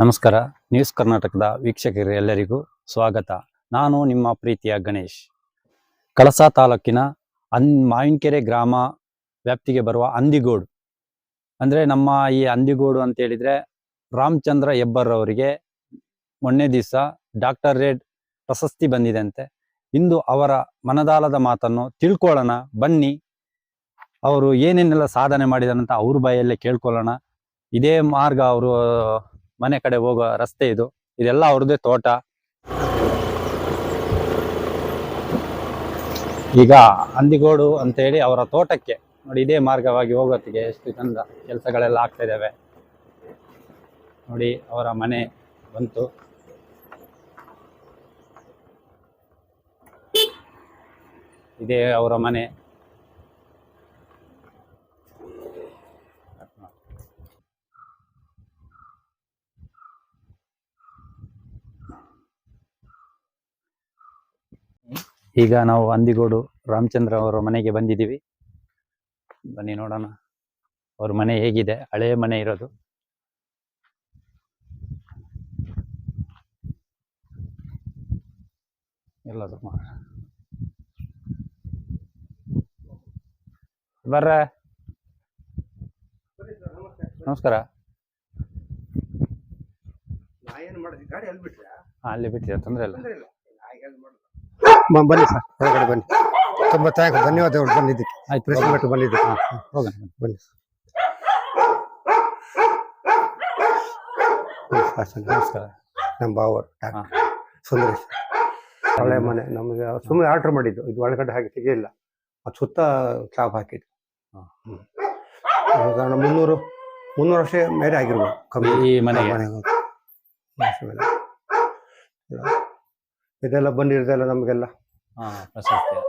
ನಮಸ್ಕಾರ ನ್ಯೂಸ್ ಕರ್ನಾಟಕದ ವೀಕ್ಷಕರು ಎಲ್ಲರಿಗೂ ಸ್ವಾಗತ. ನಾನು ನಿಮ್ಮ ಪ್ರೀತಿಯ ಗಣೇಶ್. ಕಳಸಾ ತಾಲೂಕಿನ ಅನ್, ಮಾವಿನಕೆರೆ ಗ್ರಾಮ ವ್ಯಾಪ್ತಿಗೆ ಬರುವ ಅಂದಿಗೋಡು. ಅಂದರೆ ನಮ್ಮ ಈ ಅಂದಿಗೋಡು ಅಂತ ಹೇಳಿದ್ರೆ ರಾಮಚಂದ್ರ ಹೆಬ್ಬರ್ ಅವರಿಗೆ ಮೊನ್ನೆ ದಿವಸ ಡಾಕ್ಟರ್ ರೇಡ್ ಪ್ರಶಸ್ತಿ ಬಂದಿದೆ ಅಂತೆ. ಇಂದು ಅವರ ಮನದಾಲದ ಮಾತನ್ನು ತಿಳ್ಕೊಳ್ಳೋಣ. ಬನ್ನಿ, ಅವರು ಏನೇನೆಲ್ಲ ಸಾಧನೆ ಮಾಡಿದಾರಂತ ಅವ್ರ ಬಾಯಲ್ಲೇ ಕೇಳ್ಕೊಳ್ಳೋಣ. ಇದೇ ಮಾರ್ಗ ಅವರು ಮನೆ ಕಡೆ ಹೋಗೋ ರಸ್ತೆ ಇದು. ಇದೆಲ್ಲ ಅವ್ರದ್ದೇ ತೋಟ. ಈಗ ಅಂದಿಗೋಡು ಅಂತ ಹೇಳಿ ಅವರ ತೋಟಕ್ಕೆ ನೋಡಿ ಇದೇ ಮಾರ್ಗವಾಗಿ ಹೋಗೋತ್ತಿಗೆ ಎಷ್ಟು ಚಂದ ಕೆಲಸಗಳೆಲ್ಲ ಆಗ್ತಾ ಇದ್ದಾವೆ ನೋಡಿ ಅವರ ಮನೆ ಬಂತು. ಇದೇ ಅವರ ಮನೆ. ಈಗ ನಾವು ಅಂದಿಗೋಡು ರಾಮಚಂದ್ರ ಅವರ ಮನೆಗೆ ಬಂದಿದ್ದೀವಿ. ಬನ್ನಿ ನೋಡೋಣ. ಅವ್ರ ಮನೆ ಹೇಗಿದೆ? ಹಳೆಯ ಮನೆ ಇರೋದು. ಎಲ್ಲದು ಬರ್ರ. ನಮಸ್ಕಾರ. ಅಲ್ಲಿ ಬಿಟ್ಟಿದೆ ತೊಂದ್ರೆ ಇಲ್ಲ. ಬನ್ನಿ ಸರ್. ಹೊರಗಡೆ ಬನ್ನಿ. ತುಂಬಾ ಥ್ಯಾಂಕ್ಸ್ ಧನ್ಯವಾದಗಳು ಬಂದಿದ್ದಕ್ಕೆ. ಆಯ್ತು ಪ್ರೆಸ್ ಬಿಟ್ಟು ಬಂದಿದ್ದಕ್ಕೆ. ಹೋಗೋಣ ಬನ್ನಿ. ನಮಸ್ಕಾರ ಸರ್, ನಮಸ್ಕಾರ. ನಮ್ಮ ಬಾವರು ಹಾ. ಸುಂದರೇಶ್ ಒಳ್ಳೆ ಮನೆ ನಮಗೆ ಸುಮ್ಮನೆ ಆರ್ಡರ್ ಮಾಡಿದ್ದು. ಇದು ಒಳಗಡೆ ಹಾಗೆ ತೆಗೆಯಿಲ್ಲ. ಅದು ಸುತ್ತ ಸ್ಲಾಬ್ ಹಾಕಿದ್ದು. ಕಾರಣ ಮುನ್ನೂರು ಮುನ್ನೂರು ವರ್ಷ ಮೇಲೆ ಆಗಿರ್ಬೋದು ಕಮ್ಮಿ. ಈ ಮನೆ ಮನೆಗೆ. ಇದೆಲ್ಲ ಬಂದಿರೋದೆಲ್ಲ ನಮಗೆಲ್ಲ ಹಾ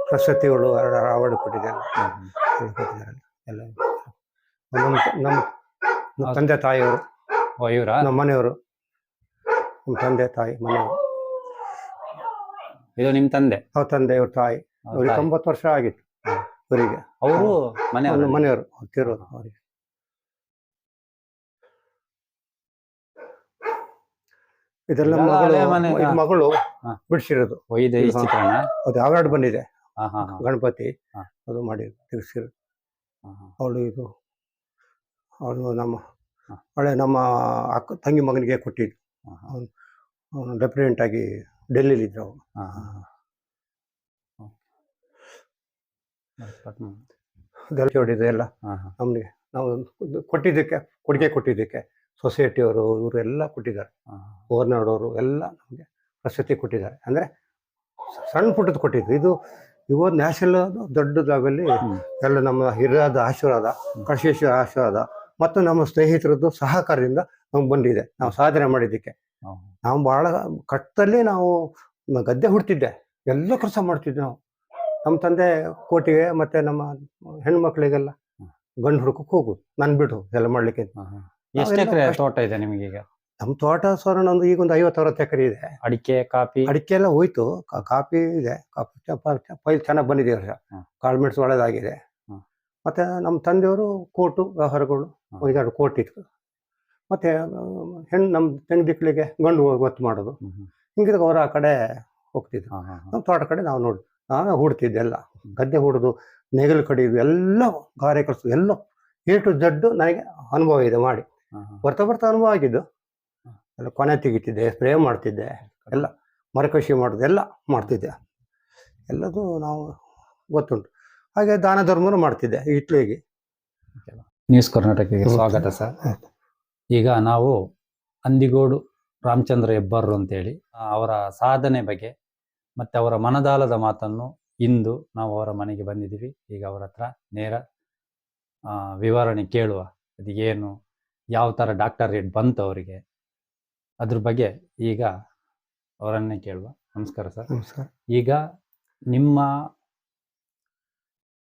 ಪ್ರಶಸ್ತಿಗಳು ಅವಾರ್ಡ್ ಕೊಟ್ಟಿದ್ದಾರೆ. ಎಲ್ಲ. ನಮ್ಮ ನಮ್ಮ ತಂದೆ ತಾಯಿಯವರು. ಇವರ? ನಮ್ಮ ಮನೆಯವರು. ನಮ್ಮ ತಂದೆ ತಾಯಿ ಮನೆಯವರು. ಇದು ನಿಮ್ಮ ತಂದೆ? ಅವ್ರ ತಂದೆ ಇವ್ರ ತಾಯಿ. ಅವ್ರ ಅವ್ರಿಗೆ ತೊಂಬತ್ತು ವರ್ಷ ಆಗಿತ್ತು ಅವರಿಗೆ ಇವರಿಗೆ. ಅವರು ಮನೆಯವರು? ಮನೆಯವರು ತಿರೋರು ಅವರಿಗೆ. ಇದೆಲ್ಲ ಮಗಳು ಮಗಳು. ಬಿಡಿಸಿರೋದು. ಚಿತ್ರಣ ಅದು ಅವಾರ್ಡ್ ಬಂದಿದೆ. ಗಣಪತಿ ಅದು ಮಾಡಿ ತೆಗೆಸಿರೋದು. ಅವಳು ಇದು ಅವಳು ನಮ್ಮ ಅವಳೆ ನಮ್ಮ ಅಕ್ಕ ತಂಗಿ ಮಗನಿಗೆ ಕೊಟ್ಟಿದ್ದು. ಅವನು. ಅವನು ರೆಪ್ರೆಸೆಂಟ್ ಆಗಿ ಡೆಲ್ಲಿಲಿ ಇದ್ರು ಅವನು. ಹೊಡಿದು ಎಲ್ಲ. ನಮಗೆ ನಾವು ಕೊಟ್ಟಿದ್ದಕ್ಕೆ ಕೊಡುಗೆ ಕೊಟ್ಟಿದ್ದಕ್ಕೆ. ಸೊಸೈಟಿಯವರು ಇವರು ಎಲ್ಲ ಕೊಟ್ಟಿದ್ದಾರೆ ಓರ್ನಾಡೋರು ಎಲ್ಲ ನಮಗೆ ಪ್ರಶಸ್ತಿ ಕೊಟ್ಟಿದ್ದಾರೆ. ಅಂದರೆ ಸಣ್ಣ ಪುಟ್ಟದ್ದು ಕೊಟ್ಟಿದ್ದು. ಇದು ಇವತ್ತು ನ್ಯಾಷನಲ್ ದೊಡ್ಡ ಹ್ಮ್. ಎಲ್ಲ ನಮ್ಮ ಹಿರಿಯಾದ ಆಶೀರ್ವಾದ ಕಶೇಶ್ವರ ಆಶೀರ್ವಾದ ಮತ್ತು ನಮ್ಮ ಸ್ನೇಹಿತರದ್ದು ಸಹಕಾರದಿಂದ ನಮ್ಗೆ ಬಂದಿದೆ. ನಾವು ಸಾಧನೆ ಮಾಡಿದ್ದಕ್ಕೆ. ನಾವು ಭಾಳ ಕಟ್ಟದಲ್ಲಿ ನಾವು ಗದ್ದೆ ಹುಡ್ತಿದ್ದೆ. ಎಲ್ಲ ಕೆಲಸ ಮಾಡ್ತಿದ್ದೆ ನಾವು. ನಮ್ಮ ತಂದೆ ಕೋಟಿಗೆ ಮತ್ತೆ ನಮ್ಮ ಹೆಣ್ಮಕ್ಳಿಗೆಲ್ಲ ಗಂಡು ಹುಡುಕಕ್ಕೆ ಹೋಗು ನಾನು ಬಿಡು ಎಲ್ಲ ಮಾಡ್ಲಿಕ್ಕೆ. ಎಷ್ಟು ಎಕರೆ ತೋಟ ಇದೆ ನಿಮಗೆ ಈಗ? ನಮ್ಮ ತೋಟ ಸರ್ ಒಂದು ಈಗ ಒಂದು ಐವತ್ತು ಅರವತ್ತು ಎಕರೆ ಇದೆ. ಅಡಿಕೆ ಕಾಫಿ? ಅಡಿಕೆ ಎಲ್ಲ ಹೋಯ್ತು. ಕಾ- ಕಾಫಿ ಇದೆ. ಕಾಫಿ ಪೈಲ್ ಚೆನ್ನಾಗಿ ಬಂದಿದೆ ಈ ವರ್ಷ. ಹ್ಮ್. ಒಳ್ಳೆದಾಗಿದೆ. ಹ್ಮ್. ಮತ್ತೆ ನಮ್ಮ ತಂದೆಯವರು ಕೋಟು ವ್ಯವಹಾರಗಳು ಹ್ಮ್. ಒಂದೆರಡು ಕೋಟ್ ಇತ್ತು. ಮತ್ತೆ ಹೆಣ್ಣು ನಮ್ಮ ಹೆಣ್ಣು ದಿಕ್ಕಳಿಗೆ ಗಂಡು ಗೊತ್ತು ಮಾಡೋದು. ಹ್ಮ್, ಅವ್ರು ಆ ಕಡೆ ಹೋಗ್ತಿದ್ರು. ಹಾ, ಹಾ, ಹಾ. ನಮ್ಮ ತೋಟ ಕಡೆ ನಾವು ನೋಡಿ ನಾವೇ ಹೂಡ್ತಿದ್ದೆ ಎಲ್ಲ. ಗದ್ದೆ ಹೂಡೋದು ನೇಗಿಲು ಕಡಿಯೋದು ಎಲ್ಲ ಗಾರೆ ಎಲ್ಲ ಎ ಟು ಜಡ್ಡು ನನಗೆ ಅನುಭವ ಇದೆ ಮಾಡಿ. ಬರ್ತಾ ಬರ್ತಾ ಅನುಭವ ಆಗಿದ್ದು. ಎಲ್ಲ ಕೊನೆ ತೆಗಿತಿದ್ದೆ ಸ್ಪ್ರೇ ಮಾಡ್ತಿದ್ದೆ. ಎಲ್ಲ ಮರಕಷಿ ಮಾಡಿದೆ ಎಲ್ಲ ಮಾಡ್ತಿದ್ದೆ. ಎಲ್ಲದೂ ನಾವು ಗೊತ್ತುಂಟು. ಹಾಗೆ ದಾನ ಧರ್ಮನು ಮಾಡ್ತಿದ್ದೆ ಇಟ್ಲಿಗೆ. ನ್ಯೂಸ್ ಕರ್ನಾಟಕಕ್ಕೆ. ಸ್ವಾಗತ ಸರ್. ಈಗ ನಾವು ಅಂದಿಗೋಡು ರಾಮಚಂದ್ರ ಹೆಬ್ಬಾರರು ಅಂತೇಳಿ ಅವರ ಸಾಧನೆ ಬಗ್ಗೆ ಮತ್ತು ಅವರ ಮನದಾಲದ ಮಾತನ್ನು ಇಂದು ನಾವು ಅವರ ಮನೆಗೆ ಬಂದಿದ್ದೀವಿ. ಈಗ ಅವರ ಹತ್ರ ನೇರ ವಿವರಣೆ ಕೇಳುವ ಅದು ಏನು ಯಾವ ಥರ ಡಾಕ್ಟರ್ ರೇಟ್ ಬಂತು ಅವರಿಗೆ? ಅದ್ರ ಬಗ್ಗೆ ಈಗ ಅವರನ್ನೇ ಕೇಳುವ. ನಮಸ್ಕಾರ ಸರ್. ನಮಸ್ಕಾರ. ಈಗ ನಿಮ್ಮ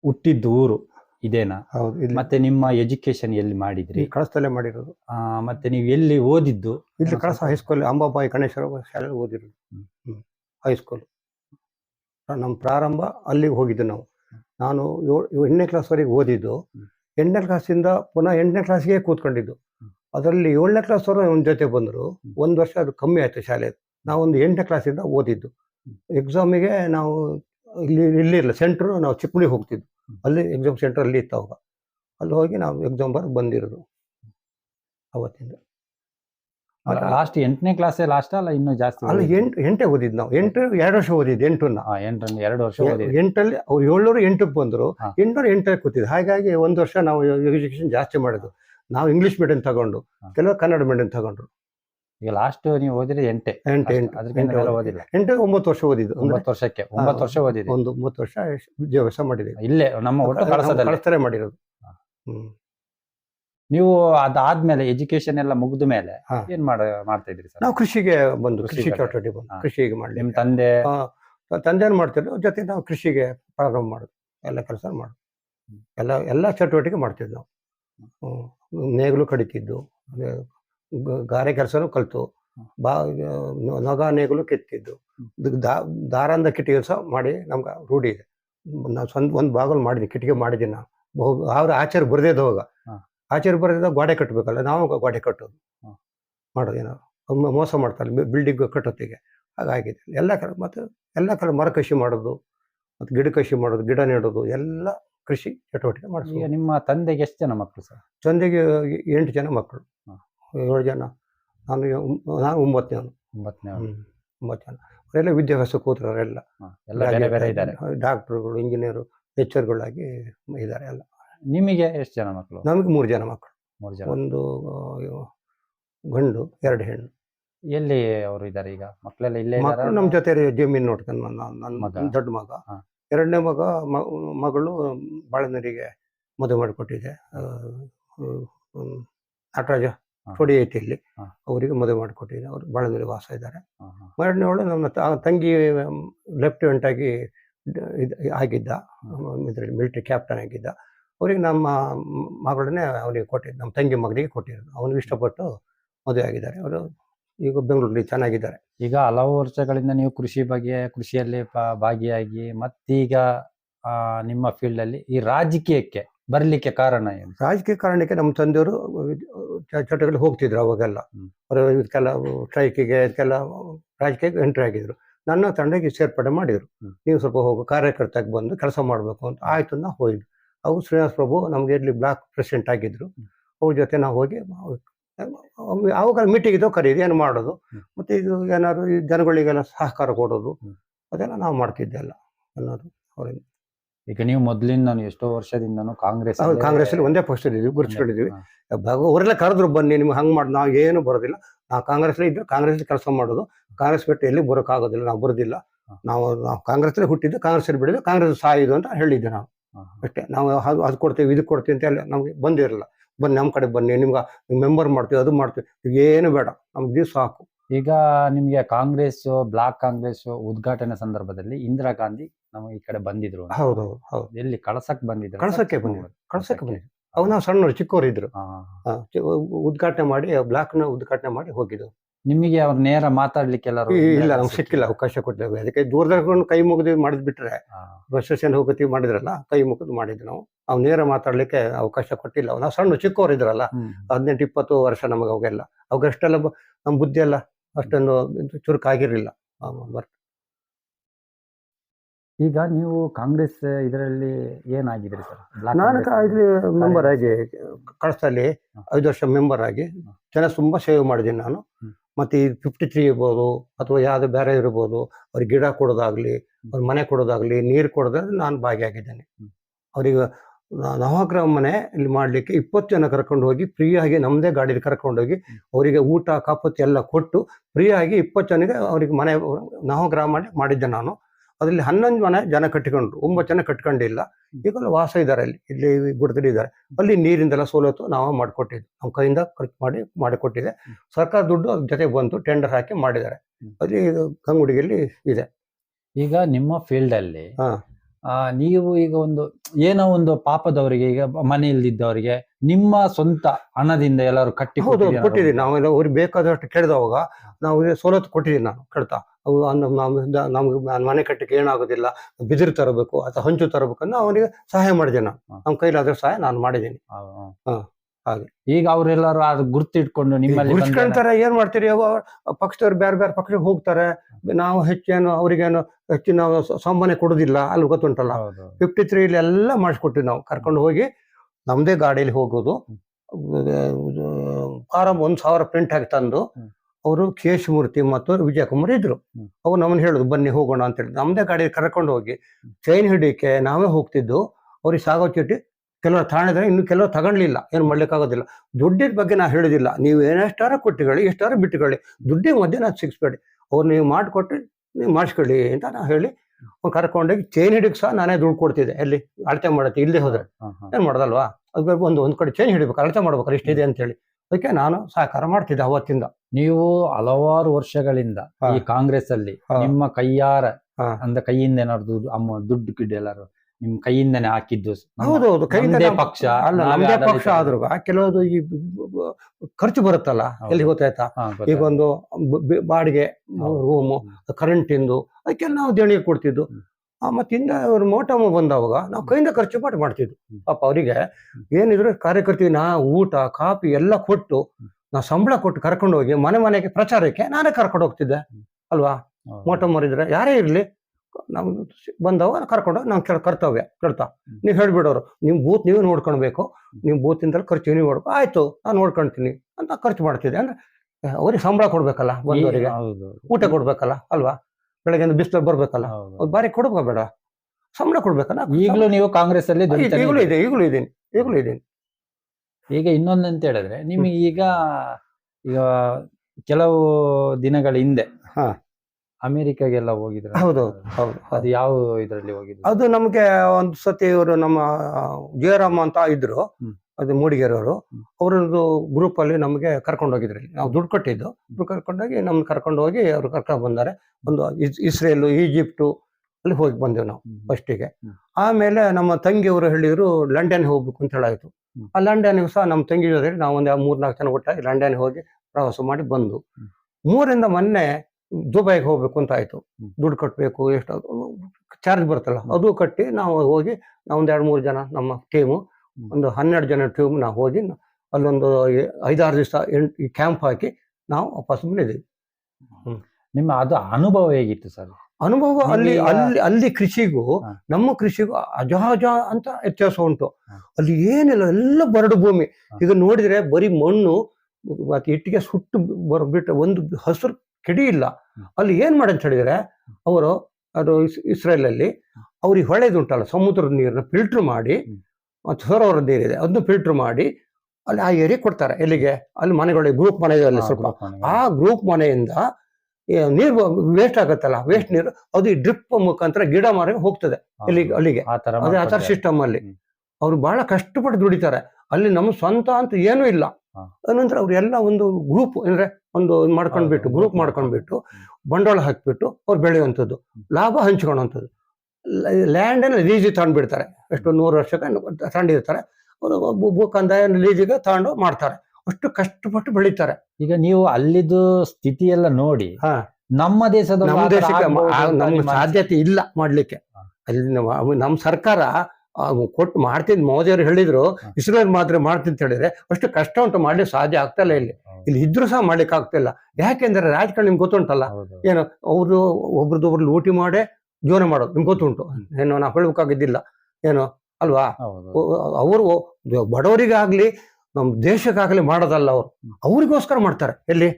ಹುಟ್ಟಿದ್ದ ಊರು ಇದೇನಾ? ಹೌದು ಇಲ್ಲಿ ಮತ್ತೆ ನಿಮ್ಮ ಎಜುಕೇಶನ್ ಎಲ್ಲಿ ಮಾಡಿದ್ರಿ? ಕಳಸದಲ್ಲೇ ಮಾಡಿರೋದು. ಆ, ಮತ್ತೆ ನೀವು ಎಲ್ಲಿ ಓದಿದ್ದು? ಇಲ್ಲಿ ಕಳಸ ಹೈಸ್ಕೂಲ್ ಅಂಬಾಬಾಯಿ ಗಣೇಶ್ವರ ಶಾಲೆ ಓದಿರೋದು. ಹೈಸ್ಕೂಲ್. ನಮ್ಮ ಪ್ರಾರಂಭ ಅಲ್ಲಿಗೆ ಹೋಗಿದ್ದು ನಾವು. ನಾನು ಏಳು ಎಂಟನೇ ಕ್ಲಾಸ್ವರೆಗೆ ಓದಿದ್ದು. ಹ್ಮ್. ಎಂಟನೇ ಕ್ಲಾಸಿಂದ ಪುನಃ ಎಂಟನೇ ಕ್ಲಾಸ್ಗೆ ಕೂತ್ಕೊಂಡಿದ್ದು. ಅದರಲ್ಲಿ ಏಳನೇ ಕ್ಲಾಸ್ ಅವರು ಜೊತೆ ಬಂದರು. ಒಂದು ವರ್ಷ ಅದು ಕಮ್ಮಿ ಆಯಿತು ಶಾಲೆ. ನಾವೊಂದು ಎಂಟನೇ ಕ್ಲಾಸಿಂದ ಓದಿದ್ದು. ಎಕ್ಸಾಮಿಗೆ ನಾವು ಇಲ್ಲಿ ಇಲ್ಲಿರಲಿಲ್ಲ ಸೆಂಟ್ರು ನಾವು ಚಿಕ್ಕಮಳಿಗೆ ಹೋಗ್ತಿದ್ವಿ. ಅಲ್ಲಿ ಎಕ್ಸಾಮ್ ಸೆಂಟ್ರ್ ಅಲ್ಲಿ ಇತ್ತು ಅವಾಗ. ಅಲ್ಲಿ ಹೋಗಿ ನಾವು ಎಕ್ಸಾಮ್ ಬರ್ ಬಂದಿರೋದು. ಅವತ್ತಿಂದ. ಲಾಸ್ಟ್ ಎಂಟನೇ ಕ್ಲಾಸೇ ಲಾಸ್ಟ್ ಅಲ್ಲ ಇನ್ನೂ ಜಾಸ್ತಿ ಅಲ್ಲಿ? ಎಂಟು ಎಂಟೇ ಓದಿದ್ದು ನಾವು. ಎಂಟು ಎರಡು ವರ್ಷ ಓದಿದ್ದು ಎಂಟನ್ನ. ಎಂಟು ಎರಡು ವರ್ಷ ಓದಿದ್ದು ಎಂಟಲ್ಲಿ ಅವ್ರು ಏಳ್ನೂರು ಎಂಟಕ್ಕೆ ಬಂದರು. ಎಂಟುನೂರು ಎಂಟಕ್ಕೆ ಕೂತಿದ್ದು. ಹಾಗಾಗಿ ಒಂದು ವರ್ಷ ನಾವು ಎಜುಕೇಶನ್ ಜಾಸ್ತಿ ಮಾಡಿದ್ವು ನಾವು ಇಂಗ್ಲಿಷ್ ಮೀಡಿಯಂ ತಗೊಂಡು ಹಾ. ಕೆಲವು ಕನ್ನಡ ಮೀಡಿಯಂ ತಗೊಂಡ್ರು. ಈಗ ಲಾಸ್ಟ್ ನೀವು ಓದಿದ್ರೆ ಎಂಟೆ. ಎಂಟು. ಎಂಟು. ಅದಕ್ಕಿಂತ. ಓದಿಲ್ಲ. ಎಂಟು ಒಂಬತ್ತು ವರ್ಷ ಓದಿದ್ದು. ಒಂಬತ್ತು ವರ್ಷಕ್ಕೆ ಒಂಬತ್ತು ವರ್ಷ ಓದಿದ್ದು ಒಂದು ಒಂಬತ್ತು ವರ್ಷ ವಿದ್ಯಾಭ್ಯಾಸ ಮಾಡಿದ್ದೀವಿ. ಇಲ್ಲೇ ನಮ್ಮ ಒಟ್ಟು ಕಳಸದಲ್ಲಿ. ಕಳಿಸ್ತಾರೆ ಮಾಡಿರೋದು. ಹಾ. ನೀವು ಅದಾದ್ಮೇಲೆ ಎಜುಕೇಶನ್ ಎಲ್ಲ ಮುಗಿದ ಮೇಲೆ ಹಾ. ಏನ್ ಮಾಡ ಮಾಡ್ತಾ ಇದ್ರಿ ಸರ್? ನಾವು ಕೃಷಿಗೆ ಬಂದು ಕೃಷಿ. ಚಟುವಟಿಕೆ ಬಂದು ಹಾ. ಕೃಷಿಗೆ ಮಾಡಿ ನಿಮ್ ತಂದೆ? ಏನ್ ಮಾಡ್ತಿದ್ರು. ಜೊತೆ ನಾವು ಕೃಷಿಗೆ ಪ್ರಾರಂಭ ಮಾಡೋದು. ಎಲ್ಲ ಕೆಲಸ ಮಾಡೋದು. ಎಲ್ಲ ಎಲ್ಲ ಚಟುವಟಿಕೆ ಮಾಡ್ತಿದ್ವಿ ನಾವು. ನೇಗಲು ನೇಗಿಲು ಕಡಿತಿದ್ದು. ಅದೇ ಗ- ಗಾರೆ ಕೆಲಸನೂ ಕಲ್ತು. ಬಾ ನಗ ನೇಗಲು ಕೆತ್ತಿದ್ದು. ಇದು ದಾ- ದಾರಂದ ಕಿಟಿಗೆ ಸಹ ಮಾಡಿ ನಮ್ಗೆ ರೂಢಿ ಇದೆ ನಾವು ಸ್ವಂತ ಒಂದು ಬಾಗಲು ಮಾಡಿದ್ವಿ. ಕಿಟಿಗೆ ಮಾಡಿದ್ವಿ ನಾವು. ಬಹು ಅವ್ರ ಆಚಾರ ಬರದೇ ಹೋಗ ಹಾ. ಆಚಾರ ಬರೋದ್ರಿಂದ ಗೋಡೆ ಕಟ್ಟಬೇಕಲ್ಲ ನಾವು ಗೋಡೆ ಕಟ್ಟೋದು. ಮಾಡೋದು ಏನೋ ಮೋಸ ಮಾಡ್ತಾರೆ ಬಿಲ್ಡಿಂಗ್ ಕಟ್ಟೋತ್ತಿಗೆ. ಹಾಗಾಗಿದೆ. ಎಲ್ಲ ಕಡೆ ಮತ್ತು ಎಲ್ಲ ಕಡೆ ಮರ ಕೃಷಿ ಮಾಡೋದು ಮತ್ತು ಗಿಡ ಕೃಷಿ ಮಾಡೋದು ಗಿಡ ನೆಡೋದು ಎಲ್ಲ ಕೃಷಿ ಚಟುವಟಿಕೆ ಮಾಡಿಸ್ತೀವಿ ನಿಮ್ಮ ತಂದೆಗೆ ಎಷ್ಟು ಜನ ಮಕ್ಕಳು ಸರ್? ತಂದೆಗೆ ಎಂಟು ಜನ ಮಕ್ಕಳು. ಏಳು ಜನ. ನಾನು ನಾನು ಒಂಬತ್ತು ಜನ. ಒಂಬತ್ತನೇ. ಒಂಬತ್ತು ಜನ. ಅವರೆಲ್ಲ ವಿದ್ಯಾಭ್ಯಾಸ ಕೂತರವರೆಲ್ಲ ಎಲ್ಲ. ಬೇರೆ ಬೇರೆ ಇದ್ದಾರೆ. ಡಾಕ್ಟ್ರುಗಳು ಇಂಜಿನಿಯರು ಲೆಕ್ಚರ್ಗಳಾಗಿ ಇದ್ದಾರೆ ಎಲ್ಲ. ನಿಮಗೆ ಎಷ್ಟು ಜನ ಮಕ್ಕಳು? ನಮಗೆ ಮೂರು ಜನ ಮಕ್ಕಳು. ಮೂರು ಜನ. ಒಂದು ಗಂಡು ಎರಡು ಹೆಣ್ಣು. ಎಲ್ಲಿ ಅವರು ಇದ್ದಾರೆ ಈಗ? ಮಕ್ಕಳೆಲ್ಲ ಇಲ್ಲೇ ಇದ್ದಾರಾ? ಮಕ್ಕಳು ನಮ್ಮ ಜೊತೆ ಜಮೀನು ನೋಡ್ಕೊಂಡು ನನ್ನ ಮಗ. ದೊಡ್ಡ ಮಗ. ಹಾ. ಎರಡನೇ ಮಗ ಮ- ಮಗಳು ಬಾಳನರಿಗೆ ಮದುವೆ ಮಾಡಿಕೊಟ್ಟಿದೆ. ನಟರಾಜ ಹಾ. ಕೊಡಿ ಐತಿ ಇಲ್ಲಿ. ಹಾ. ಅವರಿಗೆ ಮದುವೆ ಮಾಡಿಕೊಟ್ಟಿದೆ. ಅವರು ಬಾಳೆನರಿ ವಾಸ ಇದ್ದಾರೆ. ಎರಡನೇ ಅವಳು ಎರಡನೇವಳು ನಮ್ಮ ತ- ತಂಗಿ ಲೆಫ್ಟಿನೆಂಟ್ ಆಗಿ ಡ- ಇದ್- ಆಗಿದ್ದ. ಇದರಲ್ಲಿ ಮಿಲಿಟರಿ ಕ್ಯಾಪ್ಟನ್ ಆಗಿದ್ದ. ಅವ್ರಿಗೆ ನಮ್ಮ ಮಗಳನ್ನೇ ಅವನಿಗೆ ಕೊಟ್ಟಿದ್ದು ನಮ್ಮ ತಂಗಿ ಮಗನಿಗೆ ಕೊಟ್ಟಿರೋದು. ಅವನಿಗೆ ಇಷ್ಟಪಟ್ಟು ಮದುವೆ ಆಗಿದ್ದಾರೆ. ಅವರು ಈಗ ಬೆಂಗಳೂರಲ್ಲಿ ಚೆನ್ನಾಗಿದ್ದಾರೆ. ಈಗ ಹಲವು ವರ್ಷಗಳಿಂದ ನೀವು ಕೃಷಿ ಬಗ್ಗೆ ಕೃಷಿಯಲ್ಲಿ ಪ- ಭಾಗಿಯಾಗಿ ಮತ್ತೀಗ ನಿಮ್ಮ ಫೀಲ್ಡಲ್ಲಿ ಈ ರಾಜಕೀಯಕ್ಕೆ ಬರಲಿಕ್ಕೆ ಕಾರಣ ಏನು? ರಾಜಕೀಯ ಕಾರಣಕ್ಕೆ ನಮ್ಮ ತಂದೆಯವರು ಚಟಗಳು ಹೋಗ್ತಿದ್ರು ಅವಾಗೆಲ್ಲ. ಅವರು ಇದಕ್ಕೆಲ್ಲ ಸ್ಟ್ರೈಕಿಗೆ ಇದಕ್ಕೆಲ್ಲ ರಾಜಕೀಯಕ್ಕೆ ಎಂಟ್ರಿ ಆಗಿದ್ರು. ನನ್ನ ತಂಡಕ್ಕೆ ಸೇರ್ಪಡೆ ಮಾಡಿದರು. ನೀವು ಸ್ವಲ್ಪ ಹೋಗು ಕಾರ್ಯಕರ್ತಕ್ಕೆ ಬಂದು ಕೆಲಸ ಮಾಡಬೇಕು ಅಂತ ಆಯಿತು ನಾ ಹೋಗಿದ್ದು ಅವು ಶ್ರೀನಿವಾಸ ಪ್ರಭು ನಮಗೆ ಇಲ್ಲಿ ಬ್ಲಾಕ್ ಪ್ರೆಸಿಡೆಂಟ್ ಆಗಿದ್ರು. ಅವ್ರ ಜೊತೆ ನಾವು ಹೋಗಿ ಅವ್- ಅವಾಗ ಮೀಟಿಂಗ್ ಇದ್ದೋ ಕರೀದು ಏನು ಮಾಡೋದು. ಮತ್ತು ಇದು ಏನಾದ್ರು ಈ ಜನಗಳಿಗೆಲ್ಲ ಸಹಕಾರ ಕೊಡೋದು. ಅದೆಲ್ಲ ನಾವು ಮಾಡ್ತಿದ್ದೆ ಎಲ್ಲ ಅನ್ನೋದು ಅವರಿಂದ. ಈಗ ನೀವು ಮೊದ್ಲಿಂದನು ಎಷ್ಟೋ ವರ್ಷದಿಂದನೂ ಕಾಂಗ್ರೆಸ್ ಕಾಂಗ್ರೆಸ್ ಅಲ್ಲಿ ಒಂದೇ ಪಕ್ಷ ಇದ್ದೀವಿ ಗುರುತಿಸ್ಕೊಂಡಿದ್ದೀವಿ. ಅವರೆಲ್ಲ ಕರೆದ್ರು ಬನ್ನಿ ನಿಮ್ಗೆ ಹಂಗೆ ಮಾಡಿ ನಾವು ಏನು ಬರೋದಿಲ್ಲ. ನಾವು ಕಾಂಗ್ರೆಸ್ಲೇ ಇದ್ದು ಕಾಂಗ್ರೆಸ್ ಕೆಲಸ ಮಾಡೋದು. ಕಾಂಗ್ರೆಸ್ ಬಿಟ್ಟು ಎಲ್ಲಿ ಬರೋಕ್ಕಾಗೋದಿಲ್ಲ ನಾವು ಬರೋದಿಲ್ಲ. ನಾವು ನಾವು ಕಾಂಗ್ರೆಸ್ಲೇ ಹುಟ್ಟಿದ್ದು ಕಾಂಗ್ರೆಸ್ ಬಿಡಿದ್ದು ಕಾಂಗ್ರೆಸ್ ಸಾಯಿದು ಅಂತ ಹೇಳಿದ್ದೆ ನಾವು. ಅಷ್ಟೇ. ನಾವು ಅದು ಅದು ಕೊಡ್ತೀವಿ ಇದು ಕೊಡ್ತೀವಿ ಅಂತ ಎಲ್ಲ ನಮಗೆ ಬಂದಿರಲ್ಲ. ಬನ್ನಿ ನಮ್ಮ ಕಡೆ ಬನ್ನಿ ನಿಮ್ಗೆ ಮೆಂಬರ್ ಮಾಡ್ತೀವಿ ಅದು ಮಾಡ್ತೀವಿ. ಏನು ಬೇಡ ನಮ್ಗೆ ದಿವ್ಸ ಸಾಕು. ಈಗ ನಿಮಗೆ ಕಾಂಗ್ರೆಸ್ ಬ್ಲಾಕ್ ಕಾಂಗ್ರೆಸ್ ಉದ್ಘಾಟನೆ ಸಂದರ್ಭದಲ್ಲಿ ಇಂದಿರಾ ಗಾಂಧಿ ನಮ್ಮ ಈ ಕಡೆ ಬಂದಿದ್ರು. ಹೌದು ಹೌದು ಎಲ್ಲಿ ಕಳಸಕ್ಕೆ ಬಂದಿದ್ರು ಕಳಸಕ್ಕೆ ಬಂದಿದ್ರು ಕಳಸಕ್ಕೆ ಬಂದಿದ್ರು. ಅವ್ ನಾವು ಸಣ್ಣವರು ಚಿಕ್ಕವರು ಇದ್ರು ಉದ್ಘಾಟನೆ ಮಾಡಿ ಬ್ಲಾಕ್ನ ಉದ್ಘಾಟನೆ ಮಾಡಿ ಹೋಗಿದ್ದು ನಿಮಗೆ ಅವ್ರ ನೇರ ಮಾತಾಡ್ಲಿಕ್ಕೆ ಎಲ್ಲರೂ ಇಲ್ಲ ನಮ್ಗೆ ಸಿಕ್ಕಿಲ್ಲ ಅವಕಾಶ ಕೊಟ್ಟಿಲ್ಲ ಅದಕ್ಕೆ ದೂರದರ್ಶನ ಕೈ ಮುಗಿದು ಮಾಡಿದ್ ಬಿಟ್ರೆ ಪ್ರೊಸೆಷನ್ ಹೋಗತಿ ಮಾಡಿದ್ರಲ್ಲ ಕೈ ಮುಗಿದು ಮಾಡಿದ್ವಿ ನಾವು. ಅವ್ ನೇರ ಮಾತಾಡ್ಲಿಕ್ಕೆ ಅವಕಾಶ ಕೊಟ್ಟಿಲ್ಲ. ನಾವು ಸಣ್ಣ ಚಿಕ್ಕವರು ಇದ್ರಲ್ಲ ಹದಿನೆಂಟು ಇಪ್ಪತ್ತು ವರ್ಷ ನಮಗೆ ಅವಾಗೆಲ್ಲ ಅವಾಗ ಅಷ್ಟೆಲ್ಲ ನಮ್ಮ ಬುದ್ಧಿ ಎಲ್ಲ ಅಷ್ಟೊಂದು ಚುರುಕಾಗಿರ್ಲಿಲ್ಲ. ಬರ್ತ ಈಗ ನೀವು ಕಾಂಗ್ರೆಸ್ ಇದರಲ್ಲಿ ಏನಾಗಿದ್ರಿ ಸರ್? ನಾನು ಇಲ್ಲಿ ಮೆಂಬರ್ ಆಗಿ ಕಳಸಲ್ಲಿ ಐದು ವರ್ಷ ಮೆಂಬರ್ ಆಗಿ ಜನ ತುಂಬಾ ಸೇವೆ ಮಾಡಿದ್ದೀನಿ ನಾನು. ಮತ್ತೆ ಈ ಫಿಫ್ಟಿ ತ್ರೀ ಇರ್ಬೋದು ಅಥವಾ ಯಾವ್ದು ಬೇರೆ ಇರ್ಬೋದು ಅವ್ರಿಗೆ ಗಿಡ ಕೊಡೋದಾಗಲಿ ಅವ್ರ ಮನೆ ಕೊಡೋದಾಗಲಿ ನೀರು ಕೊಡೋದಾಗ್ಲಿ ನಾನು ಭಾಗಿಯಾಗಿದ್ದೇನೆ. ಅವ್ರಿಗೆ ನವಗ್ರಹ ಮನೆ ಇಲ್ಲಿ ಮಾಡ್ಲಿಕ್ಕೆ ಇಪ್ಪತ್ತು ಜನ ಕರ್ಕೊಂಡು ಹೋಗಿ ಫ್ರೀಯಾಗಿ ನಮ್ಮದೇ ಗಾಡಿಲಿ ಕರ್ಕೊಂಡು ಹೋಗಿ ಅವರಿಗೆ ಊಟ ಕಾಪತ್ತು ಎಲ್ಲ ಕೊಟ್ಟು ಫ್ರೀಯಾಗಿ ಇಪ್ಪತ್ತು ಜನಕ್ಕೆ ಅವರಿಗೆ ಮನೆ ನವಗ್ರಹ ಮಾಡಿ ಮಾಡಿದ್ದೆ ನಾನು. ಅದರಲ್ಲಿ ಹನ್ನೊಂದು ಮನೆ ಜನ ಕಟ್ಟಿಕೊಂಡ್ರು. ಒಂಬತ್ತು ಜನ ಕಟ್ಕೊಂಡಿಲ್ಲ. ಈಗಲೂ ವಾಸ ಇದ್ದಾರೆ ಅಲ್ಲಿ. ಇಲ್ಲಿ ಗುಡ್ದಲ್ಲಿ ಇದ್ದಾರೆ ಅಲ್ಲಿ ನೀರಿಂದೆಲ್ಲ ಸವಲತ್ತು ನಾವು ಮಾಡಿಕೊಟ್ಟಿದ್ದು. ನಮ್ಮ ಕೈಯಿಂದ ಖರ್ಚು ಮಾಡಿ ಮಾಡಿಕೊಟ್ಟಿದೆ. ಸರ್ಕಾರ ದುಡ್ಡು ಅದ್ರ ಜೊತೆಗೆ ಬಂತು ಟೆಂಡರ್ ಹಾಕಿ ಮಾಡಿದ್ದಾರೆ. ಅಲ್ಲಿ ಗಂಗುಡಿಗೆಯಲ್ಲಿ ಇದೆ. ಈಗ ನಿಮ್ಮ ಫೀಲ್ಡ್ ಅಲ್ಲಿ ನೀವು ಈಗ ಒಂದು ಏನೋ ಒಂದು ಪಾಪದವರಿಗೆ ಈಗ ಮನೆ ಇಲ್ದಿದ್ದವರಿಗೆ ನಿಮ್ಮ ಸ್ವಂತ ಹಣದಿಂದ ಎಲ್ಲರೂ ಕಟ್ಟಿ ಹೌದು ನಾವು ಕೊಟ್ಟಿದ್ದೀನಿ ನಾವೆಲ್ಲ ಅವ್ರಿಗೆ ಬೇಕಾದಷ್ಟು ಕೇಳಿದವಾಗ ನಾವು ಸವಲತ್ತು ಕೊಟ್ಟಿದ್ದೀನಿ ನಾನು ಕೇಳ್ತಾ ಅವು ನಮ್ಗೆ ಮನೆ ಕಟ್ಟಕ್ಕೆ ಏನಾಗೋದಿಲ್ಲ ಬಿದಿರು ತರಬೇಕು ಅಥವಾ ಹಂಚು ತರಬೇಕು ಅಂದ್ರೆ ಅವನಿಗೆ ಸಹಾಯ ಮಾಡಿದೆ ನಾನು. ನಮ್ಮ ಕೈಲಾದ್ರೆ ಸಹಾಯ ನಾನು ಮಾಡಿದ್ದೀನಿ ಆ, ಆ. ಹಾ. ಹಾಗೆ. ಈಗ ಅವರೆಲ್ಲರೂ ಅದು ಗುರ್ತಿಟ್ಕೊಂಡು ನಿಮ್ಮಲ್ಲಿ ಗುರ್ಸ್ಕೊಂತಾರೆ ಏನ್ ಮಾಡ್ತೀರಿ? ಪಕ್ಷದವ್ರು ಬೇರೆ ಬೇರೆ ಪಕ್ಷಕ್ಕೆ ಹೋಗ್ತಾರೆ. ನಾವು ಹೆಚ್ಚೇನು ಅವ್ರಿಗೇನು ಹೆಚ್ಚು ನಾವು ಸ- ಕೊಡೋದಿಲ್ಲ ಅಲ್ಲಿ ಗೊತ್ತುಂಟಲ್ಲ. ಫಿಫ್ಟಿ ತ್ರೀ ಎಲ್ಲ ಮಾಡಿಸ್ಕೊಟ್ಟಿವಿ ನಾವು. ಕರ್ಕೊಂಡು ಹೋಗಿ ನಮ್ದೇ ಗಾಡಿಯಲ್ಲಿ ಹೋಗೋದು. ಫಾರಂ ಒಂದ್ ಸಾವಿರ ಪ್ರಿಂಟ್ ಹಾಕಿ ತಂದು. ಅವರು ಕೇಶಮೂರ್ತಿ ಮತ್ತು ವಿಜಯಕುಮಾರ್ ಇದ್ರು. ಅವ್ರು ನಮ್ಮನ್ನ ಹೇಳುದು ಬನ್ನಿ ಹೋಗೋಣ ಅಂತ ಹೇಳಿ ನಮ್ದೇ ಗಾಡಿಯಲ್ಲಿ ಕರ್ಕೊಂಡು ಹೋಗಿ ಚೈನ್ ಹಿಡಿಕೆ ನಾವೇ ಹೋಗ್ತಿದ್ದು. ಅವ್ರಿಗೆ ಸಾಗೋ ಚೀಟಿ ಕೆಲವರು ತಾಣಿದ್ರೆ ಇನ್ನು ಕೆಲವರು ತಗೊಂಡ್ಲಿಲ್ಲ ಏನು ಮಾಡ್ಲಿಕ್ಕಾಗೋದಿಲ್ಲ ದುಡ್ಡಿನ ಬಗ್ಗೆ ನಾನು ಹೇಳೋದಿಲ್ಲ. ನೀವು ಏನೆಷ್ಟಾರ ಕೊಟ್ಟಿಕೊಳ್ಳಿ ಎಷ್ಟಾರ ಬಿಟ್ಟುಕೊಳ್ಳಿ. ದುಡ್ಡಿನ ಮಧ್ಯೆ ನಾನು ಸಿಕ್ಸ್ಬೇಡಿ ಅವ್ರು ನೀವು ಮಾಡಿಕೊಟ್ಟು ನೀವು ಮಾಡಿಸ್ಕೊಳ್ಳಿ ಅಂತ ನಾ ಹೇಳಿ ಅವ್ರು ಕರ್ಕೊಂಡೋಗಿ ಚೈನ್ ಹಿಡಿಗೆ ಸಹ ನಾನೇ ದುಡ್ಡು ಕೊಡ್ತಿದ್ದೆ. ಎಲ್ಲಿ? ಅಳತೆ ಮಾಡತ್ತೆ ಇಲ್ಲದೆ ಹೋದ್ರೆ. ಏನು ಮಾಡೋದಲ್ವಾ? ಅದು ಒಂದು ಒಂದು ಕಡೆ ಚೈನ್ ಹಿಡಿಬೇಕು ಅಳತೆ ಮಾಡ್ಬೇಕು ಇಷ್ಟಿದೆ ಅಂತೇಳಿ. ಅದಕ್ಕೆ ನಾನು ಸಹಕಾರ ಮಾಡ್ತಿದ್ದೆ ಅವತ್ತಿಂದ. ನೀವು ಹಲವಾರು ವರ್ಷಗಳಿಂದ ಈ ಕಾಂಗ್ರೆಸ್ ಅಲ್ಲಿ ನಿಮ್ಮ ಕೈಯಾರ. ಅಂದ ಕೈಯಿಂದ ಏನಾದ್ರು ಅಮ್ಮ ದುಡ್ಡು ಗಿಡ್ಡು ಎಲ್ಲಾರು ನಿಮ್ ಕೈಯಿಂದನೇ ಹಾಕಿದ್ದು ಹೌದು ಹೌದು ಕೈಯಿಂದ ಪಕ್ಷ, ಅಲ್ಲ ನಮ್ದೇ ಪಕ್ಷ ಆದ್ರೂ ಕೆಲವೊಂದು ಈ ಖರ್ಚು ಬರುತ್ತಲ್ಲ ಎಲ್ಲಿ ಗೊತ್ತಾಯ್ತಾ? ಈಗ ಒಂದು ಬಾಡಿಗೆ ರೂಮ್ ಕರೆಂಟ್ ಇಂದು ಅದಕ್ಕೆಲ್ಲ ನಾವು ದೇಣಿಗೆ ಕೊಡ್ತಿದ್ದು. ಮತ್ತಿಂದ ಆ, ಮತ್ತೆ ಹಿಂದೆ ಅವ್ರು ಮೋಟಮ್ಮ ಬಂದವಾಗ ನಾವು ಕೈಯಿಂದ ಖರ್ಚು ಪಾಟ್ ಮಾಡ್ತಿದ್ವಿ. ಪಾಪ ಅವರಿಗೆ ಏನಿದ್ರು ಕಾರ್ಯಕರ್ತೀವಿ ನಾ ಊಟ ಕಾಫಿ ಎಲ್ಲ ಕೊಟ್ಟು ನಾವು ಸಂಬಳ ಕೊಟ್ಟು ಕರ್ಕೊಂಡು ಹೋಗಿ ಮನೆ ಮನೆಗೆ ಪ್ರಚಾರಕ್ಕೆ ನಾನೇ ಕರ್ಕೊಂಡು ಹೋಗ್ತಿದ್ದೆ ಅಲ್ವಾ? ಮೋಟಮ್ಮರಿದ್ರೆ ಯಾರೇ ಇರ್ಲಿ ನಮ್ ಬಂದವ ಕರ್ಕೊಂಡು ನಾವು ಕೆಲ ಕರ್ತವ್ಯ ಕೇಳ್ತಾ. ನೀವು ಹೇಳ್ಬಿಡೋರು ನಿಮ್ ಬೂತ್ ನೀವು ನೋಡ್ಕೊಳ್ಬೇಕು ನಿಮ್ ಬೂತಿಂದಲೇ ಖರ್ಚು ನೀವು ನೋಡ್ಕೊ ಆಯ್ತು ನಾನು ನೋಡ್ಕೊಂತೀನಿ ಅಂತ ಖರ್ಚು ಮಾಡ್ತಿದ್ದೆ. ಅಂದ್ರೆ ಅವ್ರಿಗೆ ಸಂಬಳ ಕೊಡ್ಬೇಕಲ್ಲ ಬಂದವರಿಗೆ. ಊಟ ಕೊಡ್ಬೇಕಲ್ಲ ಅಲ್ವಾ? ಬೆಳಗ್ಗೆ ಬಿಸಿಲು ಬರ್ಬೇಕಲ್ಲ. ಅವ್ರು ಬಾರಿ ಕೊಡ್ಬೇಕ ಬೇಡ. ಸಂಬಳ ಕೊಡ್ಬೇಕಲ್ಲ ಈಗಲೂ ನೀವು ಕಾಂಗ್ರೆಸ್ ಅಲ್ಲಿ ಈಗಲೂ ಇದೆ ಈಗಲೂ ಇದೀನಿ ಈಗಲೂ ಇದ್ದೀನಿ. ಈಗ ಇನ್ನೊಂದು ಅಂತ ಹೇಳಿದ್ರೆ ನಿಮಗೆ ಈಗ ಈಗ ಕೆಲವು ದಿನಗಳ ಹಿಂದೆ ಹಾ. ಅಮೆರಿಕಾಗೆಲ್ಲ ಹೋಗಿದ್ರು ಹೌದು ಹೌದು ಅದು ಯಾವ ಇದರಲ್ಲಿ ಹೋಗಿದ್ರು ಅದು ನಮ್ಗೆ ಒಂದು ಸತಿ ಇವರು ನಮ್ಮ ಜಯರಾಮ ಅಂತ ಇದ್ರು. ಅದು ಮೂಡಿಗೆರೆಯವರು. ಅವರದ್ದು ಅವರೊಂದು ಗ್ರೂಪ್ ಅಲ್ಲಿ ನಮಗೆ ಕರ್ಕೊಂಡು ಹೋಗಿದ್ರಿ ನಾವು ದುಡ್ಡು ಕೊಟ್ಟಿದ್ದು. ದುಡ್ಡು ಕರ್ಕೊಂಡೋಗಿ ನಮ್ಗೆ ಕರ್ಕೊಂಡು ಹೋಗಿ ಅವ್ರು ಕರ್ಕೊಂಡು ಬಂದಾರೆ. ಒಂದು ಇಸ್- ಇಸ್ರೇಲು ಈಜಿಪ್ಟು ಅಲ್ಲಿ ಹೋಗಿ ಬಂದೆವು ನಾವು. ಫಸ್ಟಿಗೆ ಆಮೇಲೆ ನಮ್ಮ ತಂಗಿಯವರು ಹೇಳಿದ್ರು ಲಂಡನ್ ಹೋಗ್ಬೇಕು ಅಂತ ಹೇಳಾಯ್ತು. ಆ ಲಂಡನ್ಗೂ ಸಹ ನಮ್ಮ ತಂಗಿ ಹೇಳಿದ್ರೆ ನಾವು ಒಂದು ಮೂರ್ನಾಲ್ಕು ಜನ ಒಟ್ಟಾಗಿ ಲಂಡನ್ ಹೋಗಿ ಪ್ರವಾಸ ಮಾಡಿ ಬಂದು. ಮೂರಿಂದ ಮೊನ್ನೆ ದುಬೈಗೆ ಹೋಗ್ಬೇಕು ಅಂತ ಆಯ್ತು. ದುಡ್ಡು ಕಟ್ಟಬೇಕು ಎಷ್ಟು ಚಾರ್ಜ್ ಬರುತ್ತಲ್ಲ ಅದು ಕಟ್ಟಿ ನಾವು ಹೋಗಿ ನಾವು ಒಂದು ಎರಡು ಮೂರು ಜನ ನಮ್ಮ ಟೀಮು ಒಂದು ಹನ್ನೆರಡು ಜನ ಟೀಮ್ ನಾವು ಹೋಗಿ ಅಲ್ಲೊಂದು ಐದಾರು ದಿವಸ ಎಂಟು ಕ್ಯಾಂಪ್ ಹಾಕಿ ನಾವು ವಾಪಸ್ ಬಂದಿದ್ದೀವಿ ನಿಮ್ಮ ಅದು ಅನುಭವ ಹೇಗಿತ್ತು ಸರ್? ಅನುಭವ ಅಲ್ಲಿ ಅಲ್ಲಿ ಅಲ್ಲಿ ಕೃಷಿಗೂ ನಮ್ಮ ಕೃಷಿಗೂ ಅಜಾಜ ಅಂತ ವ್ಯತ್ಯಾಸ ಉಂಟು. ಅಲ್ಲಿ ಏನಿಲ್ಲ ಎಲ್ಲ ಬರಡು ಭೂಮಿ. ಇದು ಈಗ ನೋಡಿದ್ರೆ ಬರೀ ಮಣ್ಣು ಮತ್ತೆ ಇಟ್ಟಿಗೆ ಸುಟ್ಟು ಬರ್ ಬಿಟ್ಟು ಒಂದು ಹಸಿರು ಕೆಡಿ ಇಲ್ಲ. ಅಲ್ಲಿ ಏನ್ ಮಾಡಿ ಅಂತ ಹೇಳಿದ್ರೆ ಅವರು ಅದು ಇಸ್- ಇಸ್ರೇಲಲ್ಲಿ ಅವ್ರಿಗೆ ಹೊಳೆದುಂಟಲ್ಲ ಸಮುದ್ರದ ನೀರನ್ನ ಫಿಲ್ಟರ್ ಮಾಡಿ. ಮತ್ತು ಸರೋವರ ನೀರಿದೆ ಅದನ್ನು ಫಿಲ್ಟರ್ ಮಾಡಿ ಅಲ್ಲಿ ಆ ಏರಿಯಾ ಕೊಡ್ತಾರೆ ಎಲ್ಲಿಗೆ? ಅಲ್ಲಿ ಮನೆಗಳಿಗೆ ಗ್ರೂಪ್ ಮನೆ ಇದೆ ಅಲ್ಲಿ ಹಾ, ಸ್ವಲ್ಪ ಆ ಗ್ರೂಪ್ ಮನೆಯಿಂದ ನೀರು ವೇಸ್ಟ್ ಆಗುತ್ತಲ್ಲ ವೇಸ್ಟ್ ನೀರು ಅದು ಈ ಡ್ರಿಪ್ ಮುಖಾಂತರ ಗಿಡ ಮರ ಹೋಗ್ತದೆ ಹಾ, ಇಲ್ಲಿಗೆ ಅಲ್ಲಿಗೆ. ಆ ತರ ಅದೇ ಆ ಥರ ಸಿಸ್ಟಮ್ ಅಲ್ಲಿ. ಅವ್ರು ಬಹಳ ಕಷ್ಟಪಟ್ಟು ದುಡಿತಾರೆ ಅಲ್ಲಿ ನಮ್ಮ ಸ್ವಂತ ಅಂತ ಏನೂ ಇಲ್ಲ. ಅನಂತರ ಅವ್ರು ಎಲ್ಲ ಒಂದು ಗ್ರೂಪ್ ಅಂದ್ರೆ ಒಂದು ಮಾಡ್ಕೊಂಡ್ಬಿಟ್ಟು ಗ್ರೂಪ್ ಮಾಡ್ಕೊಂಡ್ಬಿಟ್ಟು. ಬಂಡವಾಳ ಹಾಕ್ಬಿಟ್ಟು ಅವ್ರು ಬೆಳೆಯುವಂಥದ್ದು ಲಾಭ ಹಂಚ್ಕೊಳ್ಳೋವಂಥದ್ದು. ಲ್ಯಾಂಡ್ ಅನ್ನು ಲೀಜಿಗೆ ತಗೊಂಡ್ಬಿಡ್ತಾರೆ. ಎಷ್ಟು ನೂರು ವರ್ಷಕ್ಕೆ ತಗೊಂಡಿರ್ತಾರೆ. ಅವರು ಭೂ- ಕಂದಾಯ ಲೀಜಿಗೆ ತಗೊಂಡು ಮಾಡ್ತಾರೆ. ಅಷ್ಟು ಕಷ್ಟಪಟ್ಟು ಬೆಳೀತಾರೆ. ಈಗ ನೀವು ಅಲ್ಲಿದ್ದು ಸ್ಥಿತಿ ಎಲ್ಲ ನೋಡಿ. ನಮ್ಮ ದೇಶದ ನಮ್ಮ ದೇಶಕ್ಕೆ ನಮ್ಗೆ ಸಾಧ್ಯತೆ ಇಲ್ಲ ಮಾಡ್ಲಿಕ್ಕೆ. ಅಲ್ಲಿ ನಮ್ಮ ಸರ್ಕಾರ ಕೊಟ್ಟು ಮಾಡ್ತಿದ್ ಮೋದಿಯವರು ಹೇಳಿದ್ರು. ಇಸ್ರೇಲ್ ಮಾತ್ರ ಮಾಡ್ತೀನಿ ಅಂತ ಹೇಳಿದ್ರೆ ಅಷ್ಟು ಕಷ್ಟ ಉಂಟು ಮಾಡ್ಲಿಕ್ಕೆ ಸಾಧ್ಯ ಆಗ್ತಾ ಇಲ್ಲ ಇಲ್ಲಿ. ಇಲ್ಲಿ ಇದ್ರೂ ಸಹ ಮಾಡ್ಲಿಕ್ಕೆ ಆಗ್ತಿಲ್ಲ ಯಾಕೆಂದ್ರೆ ರಾಜಕಾರಣ ನಿಮ್ಗೆ ಗೊತ್ತುಂಟಲ್ಲ? ಏನು ಅವರು ಒಬ್ರದ್ದು ಒಬ್ರು ಲೂಟಿ ಮಾಡೇ ಜೀವನ ಮಾಡೋದು. ನಿಮ್ಗೆ ಗೊತ್ತುಂಟು. ಏನು ನಾವು ಹೇಳ್ಬೇಕಾಗಿದ್ದಿಲ್ಲ. ಏನು ಅಲ್ವಾ? ಅವರು ಬಡವರಿಗಾಗ್ಲಿ ನಮ್ಮ ದೇಶಕ್ಕಾಗ್ಲಿ ಮಾಡೋದಲ್ಲ ಅವರು. ಅವ್ರಿಗೋಸ್ಕರ ಮಾಡ್ತಾರೆ. ಎಲ್ಲಿ?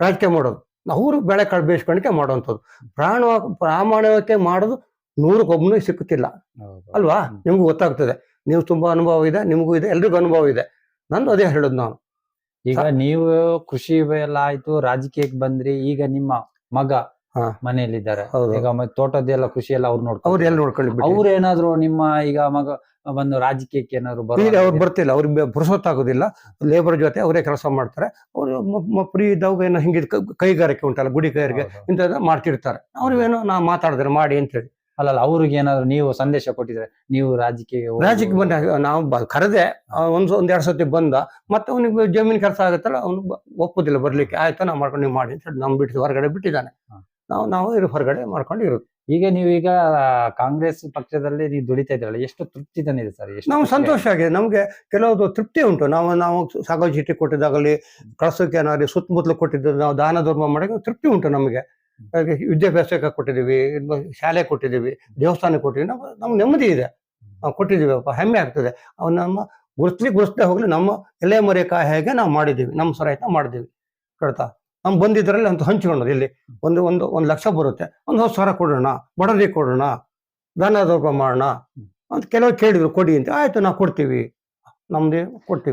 ರಾಜಕೀಯ ಮಾಡೋದು. ಅವರು ಬೆಳೆ ಕಾಳು ಬೇಯಿಸ್ಕೊಂಡಕ್ಕೆ ಮಾಡುವಂಥದ್ದು. ಪ್ರಾಣ ಪ್ರಾಮಾಣಿಕತೆ ಮಾಡೋದು ನೂರಕ್ಕೊಬ್ಬನೂ ಸಿಕ್ಕುತ್ತಿಲ್ಲ. ಅಲ್ವಾ? ನಿಮಗೂ ನಿಮ್ಗೂ ಗೊತ್ತಾಗ್ತದೆ. ನೀವು ತುಂಬಾ ಅನುಭವ ಇದೆ ನಿಮಗೂ ಇದೆ ಎಲ್ರಿಗೂ ಅನುಭವ ಇದೆ. ನಂದು ಅದೇ ಹೇಳೋದು ನಾನು. ಈಗ ನೀವು ಕೃಷಿ ಎಲ್ಲ ಆಯ್ತು ರಾಜಕೀಯಕ್ಕೆ ಬಂದ್ರಿ ಈಗ ನಿಮ್ಮ ಮಗ. ಮನೆಯಲ್ಲಿದ್ದಾರೆ. ಈಗ ತೋಟದ ತೋಟದ್ದೆಲ್ಲ ಕೃಷಿ ಎಲ್ಲ ಅವ್ರು ಅವ್ರು ನೋಡ್ಕೊಂಡು ಎಲ್ಲಿ ನೋಡ್ಕೊಳ್ಳಿ ಅವ್ರು ಏನಾದ್ರು ನಿಮ್ಮ ಈಗ ಮಗ ಬಂದು ರಾಜಕೀಯಕ್ಕೆ ಏನಾದ್ರು ಈಗ ಅವ್ರು ಬರೋ ಬರ್ತಿಲ್ಲ ಅವ್ರಿಗೆ ಪುರುಸೊತ್ತಾಗೋದಿಲ್ಲ ಲೇಬರ್ ಜೊತೆ ಅವರೇ ಕೆಲಸ ಮಾಡ್ತಾರೆ. ಅವರು ಫ್ರೀ ಇದ್ದಾಗ ಏನೋ ಹಿಂಗಿದ್ ಕೈಗಾರಿಕೆ ಉಂಟಲ್ಲ ಗುಡಿ ಕೈಗಾರಿಕೆ ಇಂಥದ್ದು ಮಾಡ್ತಿರ್ತಾರೆ. ಅವ್ರಿಗೇನೋ ನಾ ಮಾತಾಡಿದ್ರೆ ಮಾಡಿ ಅಂತ ಹೇಳಿ. ಅಲ್ಲಲ್ಲ ಅವ್ರಿಗೆ ಏನಾದ್ರು ನೀವು ಸಂದೇಶ ಕೊಟ್ಟಿದ್ರೆ ನೀವು ರಾಜಕೀಯ ರಾಜ್ಯಕ್ಕೆ ಬಂದ ನಾವು ಬ- ಕರೆದೆ ಒಂದ್ ಒಂದ್ ಎರಡ್ ಸತಿ ಬಂದ ಮತ್ತೆ ಅವ್ನಿಗೆ ಜಮೀನ್ ಕೆಲಸ ಆಗುತ್ತಲ್ಲ ಅವ್ನು ಒಪ್ಪುದಿಲ್ಲ ಬರ್ಲಿಕ್ಕೆ ಆಯ್ತು ನಾವು ಮಾಡ್ಕೊಂಡು ನೀವು ಮಾಡಿ ಅಂತ ಹೇಳಿ ನಮ್ ಬಿಟ್ಟು ಹೊರಗಡೆ ಬಿಟ್ಟಿದ್ದಾನೆ. ಹಾ. ನಾವು ನಾವು ಇರೋ ಹೊರಗಡೆ ಮಾಡ್ಕೊಂಡು ಇರೋದು ಈಗ ನೀವು ಈಗ ಕಾಂಗ್ರೆಸ್ ಪಕ್ಷದಲ್ಲಿ ನೀವು ದುಡಿತಾ ಇದ್ರಲ್ಲ ಎಷ್ಟು ತೃಪ್ತಿ ತಂದಿದೆ ಸರ್ ಎಷ್ಟು ನಾವು ಖುಷಿ ಸಂತೋಷ ಆಗಿದೆ ನಮ್ಗೆ ಕೆಲವೊಂದು ತೃಪ್ತಿ ಉಂಟು ನಾವು ನಾವು ಸಾಗೋ ಚೀಟಿ ಕೊಟ್ಟಿದ್ದಾಗಲಿ ಕಳಸಕ್ಕೆ ಏನಾಗಲಿ ಸುತ್ತಮುತ್ತಲು ಕೊಟ್ಟಿದ್ದು ನಾವು ದಾನ ಧರ್ಮ ಮಾಡೋಕೆ ತೃಪ್ತಿ ಉಂಟು ನಮಗೆ. ಹಾಗೆ ವಿದ್ಯಾಭ್ಯಾಸಕ್ಕೆ ಕೊಟ್ಟಿದ್ದೀವಿ ಶಾಲೆ ಕೊಟ್ಟಿದ್ದೀವಿ ದೇವಸ್ಥಾನಕ್ಕೆ ಕೊಟ್ಟಿದ್ವಿ ನಾವು ನಮ್ಗೆ ನೆಮ್ಮದಿ ಇದೆ. ನಾವು ಕೊಟ್ಟಿದ್ದೀವಿ ಅಪ್ಪ ಹೆಮ್ಮೆ ಆಗ್ತದೆ. ಅವ್ ನಮ್ಮ ಗುರುತ್ಲಿ ಗುರುಸ್ದೇ ಹೋಗ್ಲಿ ನಮ್ಮ ಎಲೆ ಮರೆ ಕಾಯಿ ಹೇಗೆ ನಾವು ಮಾಡಿದ್ದೀವಿ ನಮ್ಮ ಸರಾಯಿತ ಮಾಡಿದ್ದೀವಿ. ಕಳ್ತಾ? ನಮ್ಗೆ ಬಂದಿದ್ದರಲ್ಲಿ ಅಂತ ಹಂಚ್ಕೊಳ್ಳೋದು ಇಲ್ಲಿ. ಒಂದು ಒಂದು ಒಂದು ಲಕ್ಷ ಬರುತ್ತೆ. ಒಂದು ಹೊಸ ಸಾವಿರ ಕೊಡೋಣ ಬಡವರಿಗೆ ಕೊಡೋಣ ದಾನ ಮಾಡೋಣ ಅಂತ ಕೆಲವರು ಕೇಳಿದ್ರು ಕೊಡಿ ಅಂತ. ಆಯ್ತು ನಾವು ಕೊಡ್ತೀವಿ. ನಮ್ದೇ